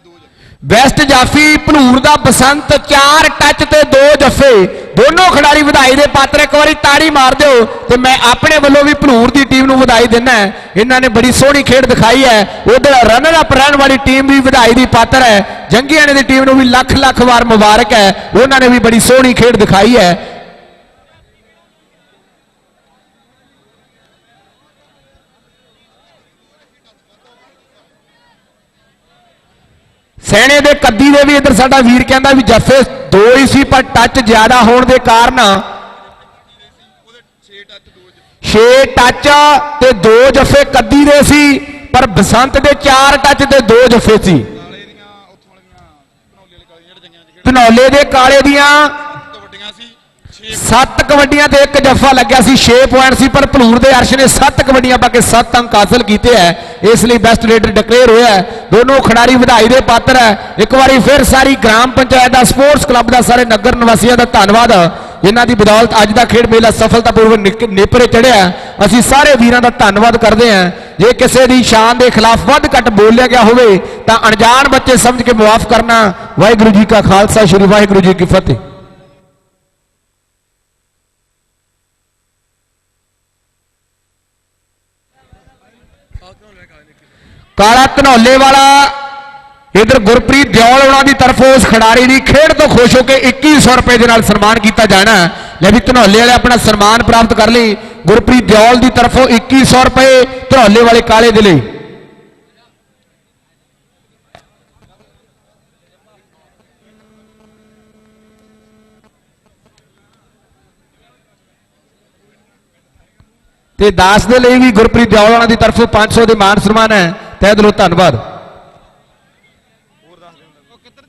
2 ਬੈਸਟ ਜਾਫੀ, ਭਨੂਰ ਦਾ ਬਸੰਤ 4 ਟੱਚ ਤੇ ਦੋ ਜੱਫੇ। ਦੋਨੋਂ ਖਿਡਾਰੀ ਵਧਾਈ ਦੇ ਪਾਤਰ ਇੱਕ ਵਾਰੀ ਤਾੜੀ ਮਾਰ ਦਿਓ ਤੇ ਮੈਂ ਆਪਣੇ ਵੱਲੋਂ ਵੀ ਭਨੂਰ ਦੀ ਟੀਮ ਨੂੰ ਵਧਾਈ ਦਿੰਦਾ ਇਹਨਾਂ ਨੇ ਬੜੀ ਸੋਹਣੀ ਖੇਡ ਦਿਖਾਈ ਹੈ। ਉਧਰ ਰਨਰ ਅਪ ਰਹਿਣ ਵਾਲੀ ਟੀਮ ਵੀ ਵਧਾਈ ਦੀ ਪਾਤਰ ਹੈ। ਜੰਗੀਆਣੇ ਦੀ ਟੀਮ ਨੂੰ ਵੀ ਲੱਖ ਲੱਖ ਵਾਰ ਮੁਬਾਰਕ ਹੈ। ਉਹਨਾਂ ਨੇ ਵੀ ਬੜੀ ਸੋਹਣੀ ਖੇਡ ਦਿਖਾਈ ਹੈ। ਸੈਣੇ ਦੇ ਕੱਦੀ ਦੇ ਵੀ ਇੱਧਰ ਸਾਡਾ ਵੀਰ ਕਹਿੰਦਾ ਵੀ ਜੱਫੇ ਦੋ ਹੀ ਸੀ ਪਰ ਟੱਚ ਜ਼ਿਆਦਾ ਹੋਣ ਦੇ ਕਾਰਨ 6 ਟੱਚ ਤੇ 2 ਜੱਫੇ ਕੱਦੀ ਦੇ ਸੀ ਪਰ ਬਸੰਤ ਦੇ 4 ਟੱਚ ਤੇ 2 ਜੱਫੇ ਸੀ। ਧਨੌਲੇ ਦੇ ਕਾਲੇ ਦੀਆਂ ਸੱਤ ਕਬੱਡੀਆਂ ਤੇ ਇੱਕ ਜੱਫਾ ਲੱਗਿਆ ਸੀ 6 ਪੁਆਇੰਟ ਸੀ, ਪਰ ਭਲੂਰ ਦੇ ਅਰਸ਼ ਨੇ ਸੱਤ ਕਬੱਡੀਆਂ ਪਾ ਕੇ ਸੱਤ ਅੰਕ ਹਾਸਲ ਕੀਤੇ ਹੈ। ਇਸ ਲਈ ਬੈਸਟ ਰੇਡਰ ਡਿਕਲੇਅਰ ਹੋਇਆ ਹੈ। ਦੋਨੋਂ ਖਿਡਾਰੀ ਵਧਾਈ ਦੇ ਪਾਤਰ ਹੈ। ਇੱਕ ਵਾਰੀ ਫਿਰ ਸਾਰੀ ਗ੍ਰਾਮ ਪੰਚਾਇਤ ਦਾ ਸਪੋਰਟਸ ਕਲੱਬ ਦਾ, ਸਾਰੇ ਨਗਰ ਨਿਵਾਸੀਆਂ ਦਾ ਧੰਨਵਾਦ। ਇਹਨਾਂ ਦੀ ਬਦੌਲਤ ਅੱਜ ਦਾ ਖੇਡ ਮੇਲਾ ਸਫਲਤਾਪੂਰਵਕ ਨਿਕ- ਨੇਪਰੇ ਚੜਿਆ ਅਸੀਂ ਸਾਰੇ ਵੀਰਾਂ ਦਾ ਧੰਨਵਾਦ ਕਰਦੇ ਹਾਂ। ਜੇ ਕਿਸੇ ਦੀ ਸ਼ਾਨ ਦੇ ਖਿਲਾਫ ਵੱਧ ਘੱਟ ਬੋਲਿਆ ਗਿਆ ਹੋਵੇ, ਤਾਂ ਅਣਜਾਣ ਬੱਚੇ ਸਮਝ ਕੇ ਮਾਫ ਕਰਨਾ। ਵਾਹਿਗੁਰੂ ਜੀ ਕਾ ਖਾਲਸਾ, ਸ੍ਰੀ ਵਾਹਿਗੁਰੂ ਜੀ ਕੀ ਫਤਿਹ। ਕਾਲਾ ਧਨੌਲੇ ਵਾਲਾ, ਇਧਰ ਗੁਰਪ੍ਰੀਤ ਦਿਓਲ ਉਹਨਾਂ ਦੀ ਤਰਫੋਂ ਉਸ ਖਿਡਾਰੀ ਦੀ ਖੇਡ ਤੋਂ ਖੁਸ਼ ਹੋ ਕੇ 2100 ਰੁਪਏ ਦੇ ਨਾਲ ਸਨਮਾਨ ਕੀਤਾ ਜਾਣਾ ਹੈ। ਲੈ ਵੀ ਧਨੌਲੇ ਵਾਲੇ ਆਪਣਾ ਸਨਮਾਨ ਪ੍ਰਾਪਤ ਕਰ ਲਈ। ਗੁਰਪ੍ਰੀਤ ਦਿਓਲ ਦੀ ਤਰਫੋਂ 2100 ਰੁਪਏ ਧਨੌਲੇ ਵਾਲੇ ਕਾਲੇ ਦੇ ਲਈ। ਤੇ ਦਾਸ ਦੇ ਲਈ ਵੀ ਗੁਰਪ੍ਰੀਤ ਦਿਓਲ ਉਹਨਾਂ ਦੀ ਤਰਫੋਂ 500 ਦੇ ਮਾਨ ਸਨਮਾਨ ਹੈ। ਤਹਿ ਦਿਲੋਂ ਧੰਨਵਾਦ। ਉਹ ਕਿੱਧਰ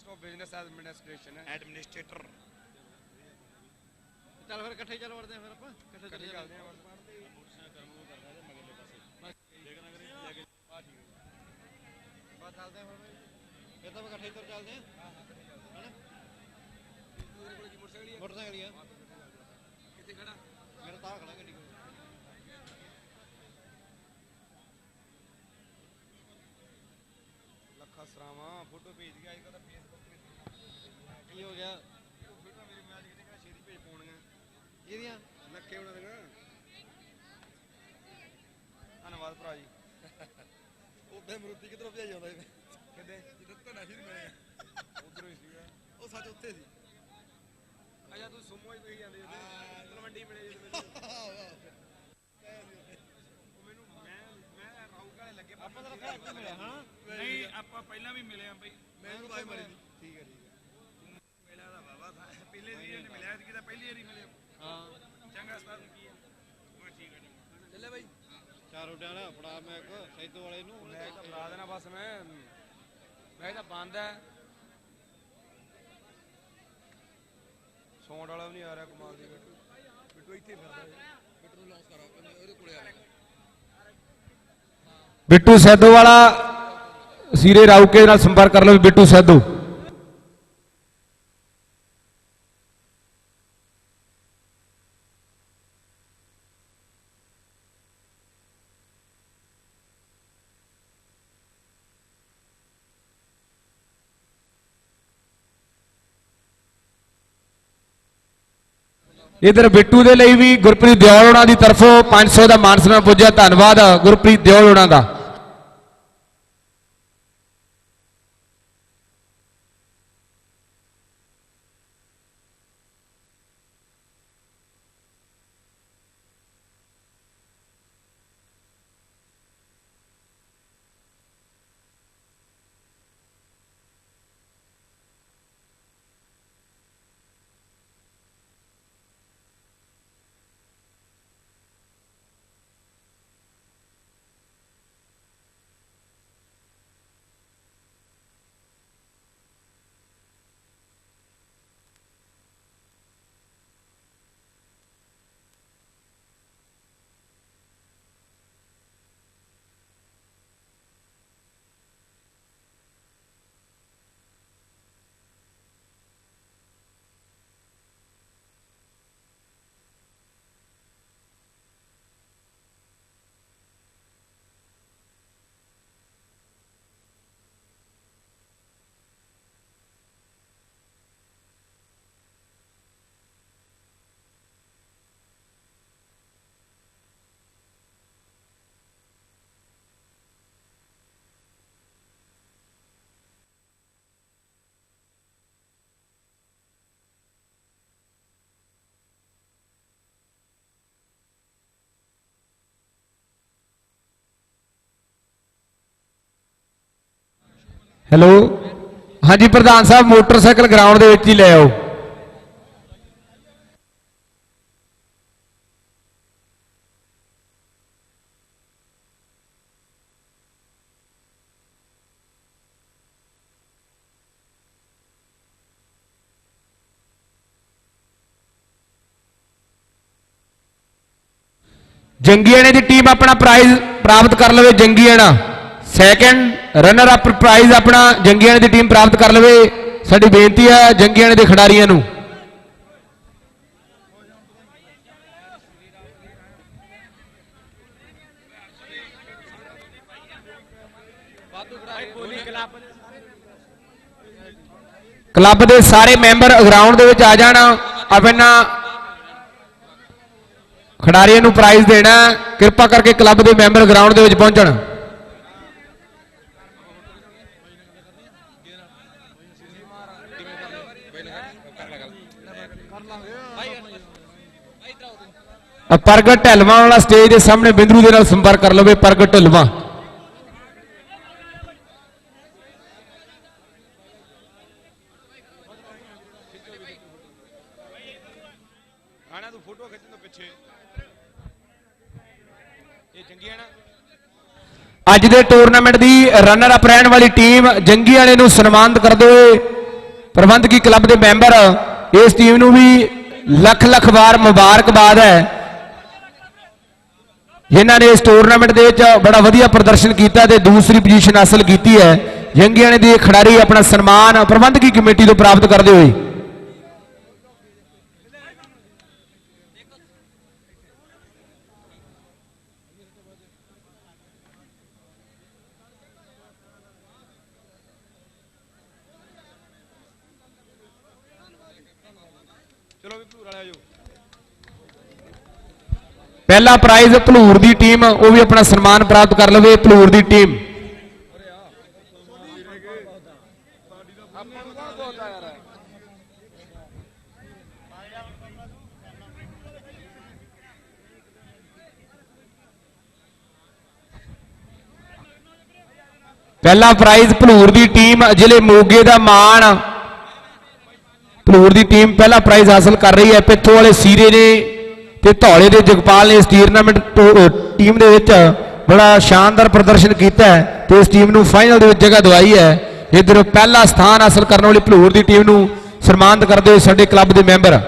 ਮਾਸਟਰ ਆਫ ਬਿਜ਼ਨਸ ਐਡਮਿਨਿਸਟ੍ਰੇਸ਼ਨ ਹੈ। ਐਡਮਿਨਿਸਟ੍ਰੇਟਰ ਚੱਲ ਫਿਰ ਇਕੱਠੇ ਚੱਲ ਵੜਦੇ ਆ ਫਿਰ ਆਪਾਂ। ਇਕੱਠੇ ਚੱਲ ਚੱਲਦੇ ਆ ਬਸ ਚੱਲਦੇ ਆ ਫਿਰ ਬਈ। ਫਿਰ ਤਾਂ ਆਪਾਂ ਇਕੱਠੇ ਹੀ। ਤੁਰ ਚੱਲਦੇ ਆ। ਮੋਟਰਸਾਈਕਲ ਹੀ ਆ। ਕਿੱਥੇ ਖੜਾ? ਮੇਰਾ ਤਾਂ ਖੜਾ ਗੱਡੀ ਕੋਲ। ਲੱਖਾ ਸਰਾਵਾਂ ਫੋਟੋ ਭੇਜ ਗਿਆ ਅੱਜ ਫੇਸਬੁੱਕ ਕੀ ਹੋ ਗਿਆ। ਫੋਟੋ ਮੇਰੀ ਮੈਚ ਕਿਤੇ ਕਿਹੜਾ ਛੇਤੀ ਭੇਜ ਪਾਉਣੀਆਂ ਇਹਦੀਆਂ ਲੱਖੇ ਉਹਨਾਂ ਦੀਆਂ ਧੰਨਵਾਦ ਭਰਾ ਜੀ। ਉਹਦੇ ਮਰੂਤੀ ਕਿਧਰੋਂ ਭਜਾਈ ਜਾਂਦਾ ਕਿੱਦੇ ਜਿੱਦਾਂ ਤੁਹਾਡਾ ਸ਼ੀਰ ਮਿਲਿਆ ਉਧਰੋਂ ਹੀ ਸੀਗਾ। ਉਹ ਸੱਚ ਉੱਥੇ ਸੀ। ਅਜਾ ਤੂੰ ਸੁਮੋ ਹੀ ਪਈ ਜਾਂਦੇ ਉੱਥੇ। ਤਲਵੰਡੀ ਮਿਲੇ ਜਦੋਂ ਮੈਨੂੰ ਉਹ ਮੈਨੂੰ ਮੈਂ ਮੈਂ ਰਾਊ ਕਾਲੇ ਲੱਗੇ। ਆਪਾਂ ਤਾਂ ਰੱਖਿਆ ਇੱਥੇ ਮਿਲਿਆ ਹਾਂ। ਨਹੀਂ ਆਪਾਂ ਪਹਿਲਾਂ ਵੀ ਮਿਲੇ ਆ ਬਈ। ਮੈਨੂੰ ਬਾਈ ਮਾਰੀ ਦੀ ਠੀਕ ਹੈ ਬਾਬਾ ਪਹਿਲੇ ਦੀ ਨੇ ਮਿਲਿਆ ਕਿ ਤਾਂ ਪਹਿਲੀ ਵਾਰੀ ਮਿਲੇ। ਹਾਂ। ਚੰਗਾ ਸਤਾਰ ਕੀ ਹੈ ਉਹ ਠੀਕ ਹੈ ਜੀ। ਚੱਲੇ ਬਾਈ। ਚਾਰ ਰੋਟਿਆਂ ਵਾਲਾ ਫੜਾ ਮੈਂ ਇੱਕ ਸੈਦੋ ਵਾਲੇ ਨੂੰ। ਮੈਂ ਤਾਂ ਬੁਲਾ ਦੇਣਾ ਬਸ ਮੈਂ। ਮੈਂ ਤਾਂ ਬੰਦ ਹੈ ਸੌਂਡ ਵਾਲਾ ਵੀ ਨਹੀਂ ਆ ਰਿਹਾ ਕਮਾਲ ਦੀ ਬਿੱਟੂ ਬਿੱਟੂ ਇੱਥੇ ਫਿਰਦਾ ਹੈ। ਬਿੱਟੂ ਨੂੰ ਲੌਂਚ ਕਰਾ ਕਹਿੰਦੇ ਉਹਦੇ ਕੋਲੇ ਆ ਬਿੱਟੂ ਸੈਦੋ ਵਾਲਾ ਸੀਰੇ ਰਾਉਕੇ ਨਾਲ ਸੰਪਰਕ ਕਰ ਲਓ ਬਿੱਟੂ ਸੈਦੋ। ਇਧਰ ਬਿੱਟੂ ਦੇ ਲਈ ਵੀ ਗੁਰਪ੍ਰੀਤ ਦਿਓਲ ਉਹਨਾਂ ਦੀ ਤਰਫੋਂ 500 ਦਾ ਮਾਨ ਸਨਮਾਨ ਪੁੱਜਿਆ। ਧੰਨਵਾਦ ਗੁਰਪ੍ਰੀਤ ਦਿਓਲ ਉਹਨਾਂ ਦਾ। ਹੈਲੋ? ਹਾਂਜੀ, ਪ੍ਰਧਾਨ ਸਾਹਿਬ, ਮੋਟਰਸਾਈਕਲ ਗਰਾਊਂਡ ਦੇ ਵਿੱਚ ਹੀ ਲੈ ਆਓ। ਜੰਗੀਆਣੇ ਦੀ ਟੀਮ ਆਪਣਾ ਪ੍ਰਾਈਜ਼ ਪ੍ਰਾਪਤ ਕਰ ਲਵੇ, Jangiana. Second runner up prize ਆਪਣਾ ਜੰਗੀਆਂ ਦੀ ਟੀਮ ਪ੍ਰਾਪਤ ਕਰ ਲਵੇ। ਸਾਡੀ ਬੇਨਤੀ ਹੈ ਜੰਗੀਆਂ ਦੇ ਖਿਡਾਰੀਆਂ ਨੂੰ। ਕਲੱਬ ਦੇ ਸਾਰੇ ਮੈਂਬਰ ਗਰਾਊਂਡ ਦੇ ਵਿੱਚ ਆ ਜਾਣ। ਆਪਣਾ ਖਿਡਾਰੀਆਂ ਨੂੰ ਪ੍ਰਾਈਜ਼ ਦੇਣਾ। ਕਿਰਪਾ ਕਰਕੇ ਕਲੱਬ ਦੇ ਮੈਂਬਰ ਗਰਾਊਂਡ ਦੇ ਵਿੱਚ ਪਹੁੰਚਣ ਅ ਪ੍ਰਗਟ ਢਲਵਾਂ ਵਾਲਾ ਸਟੇਜ ਦੇ ਸਾਹਮਣੇ ਬਿੰਦਰੂ ਦੇ ਨਾਲ ਸੰਪਰਕ ਕਰ ਲਵੇ ਪ੍ਰਗਟ ਢਲਵਾਂ। ਆਣਾ ਤੂੰ ਫੋਟੋ ਖਿੱਚਣ ਤੋਂ ਪਿੱਛੇ। ਇਹ ਚੰਗੀ ਆ ਨਾ? ਅੱਜ ਦੇ ਟੂਰਨਾਮੈਂਟ ਦੀ ਰਨਰ ਅਪ ਰਹਿਣ ਵਾਲੀ ਟੀਮ ਜੰਗੀ ਵਾਲੇ ਨੂੰ ਸਨਮਾਨਿਤ ਕਰਦੇ ਹੋਏ ਪ੍ਰਬੰਧਕੀ ਕਲੱਬ ਦੇ ਮੈਂਬਰ ਇਸ ਟੀਮ ਨੂੰ ਵੀ ਲੱਖ ਲੱਖ ਵਾਰ ਮੁਬਾਰਕਬਾਦ ਹੈ। ਜਿਨ੍ਹਾਂ ਨੇ ਇਸ ਟੂਰਨਾਮੈਂਟ ਦੇ ਵਿੱਚ ਬੜਾ ਵਧੀਆ ਪ੍ਰਦਰਸ਼ਨ ਕੀਤਾ ਤੇ ਦੂਸਰੀ ਪੋਜੀਸ਼ਨ ਹਾਸਲ ਕੀਤੀ ਹੈ। ਜੰਗੀਆਣੇ ਦੇ ਖਿਡਾਰੀ ਆਪਣਾ ਸਨਮਾਨ ਪ੍ਰਬੰਧਕੀ ਕਮੇਟੀ ਤੋਂ ਪ੍ਰਾਪਤ ਕਰਦੇ ਹੋਏ ਪਹਿਲਾ ਪ੍ਰਾਈਜ਼ ਭਲੂਰ ਦੀ ਟੀਮ ਉਹ ਵੀ ਆਪਣਾ ਸਨਮਾਨ ਪ੍ਰਾਪਤ ਕਰ ਲਵੇ, ਭਲੂਰ ਦੀ ਟੀਮ ਪਹਿਲਾ ਪ੍ਰਾਈਜ਼ ਭਲੂਰ ਦੀ ਟੀਮ ਜ਼ਿਲ੍ਹੇ ਮੋਗੇ ਦਾ ਮਾਣ। ਭਲੂਰ ਦੀ ਟੀਮ ਪਹਿਲਾ ਪ੍ਰਾਈਜ਼ ਹਾਸਲ ਕਰ ਰਹੀ ਹੈ, ਪਿੱਥੋਂ ਵਾਲੇ ਸੀਰੇ ਨੇ। ਤੇ ਧੌਲੇ ਦੇ ਜਗਪਾਲ ਨੇ ਇਸ ਟੂਰਨਾਮੈਂਟ ਟੀਮ ਦੇ ਵਿੱਚ ਬੜਾ ਸ਼ਾਨਦਾਰ ਪ੍ਰਦਰਸ਼ਨ ਕੀਤਾ ਹੈ ਤੇ ਇਸ ਟੀਮ ਨੂੰ ਫਾਈਨਲ ਦੇ ਵਿੱਚ ਜਗ੍ਹਾ ਦਵਾਈ ਹੈ। ਇਧਰ ਪਹਿਲਾ ਸਥਾਨ ਹਾਸਲ ਕਰਨ ਵਾਲੀ ਭਲੂਰ ਦੀ ਟੀਮ ਨੂੰ ਸਨਮਾਨਿਤ ਕਰਦੇ ਹੋਏ ਸਾਡੇ ਕਲੱਬ ਦੇ ਮੈਂਬਰ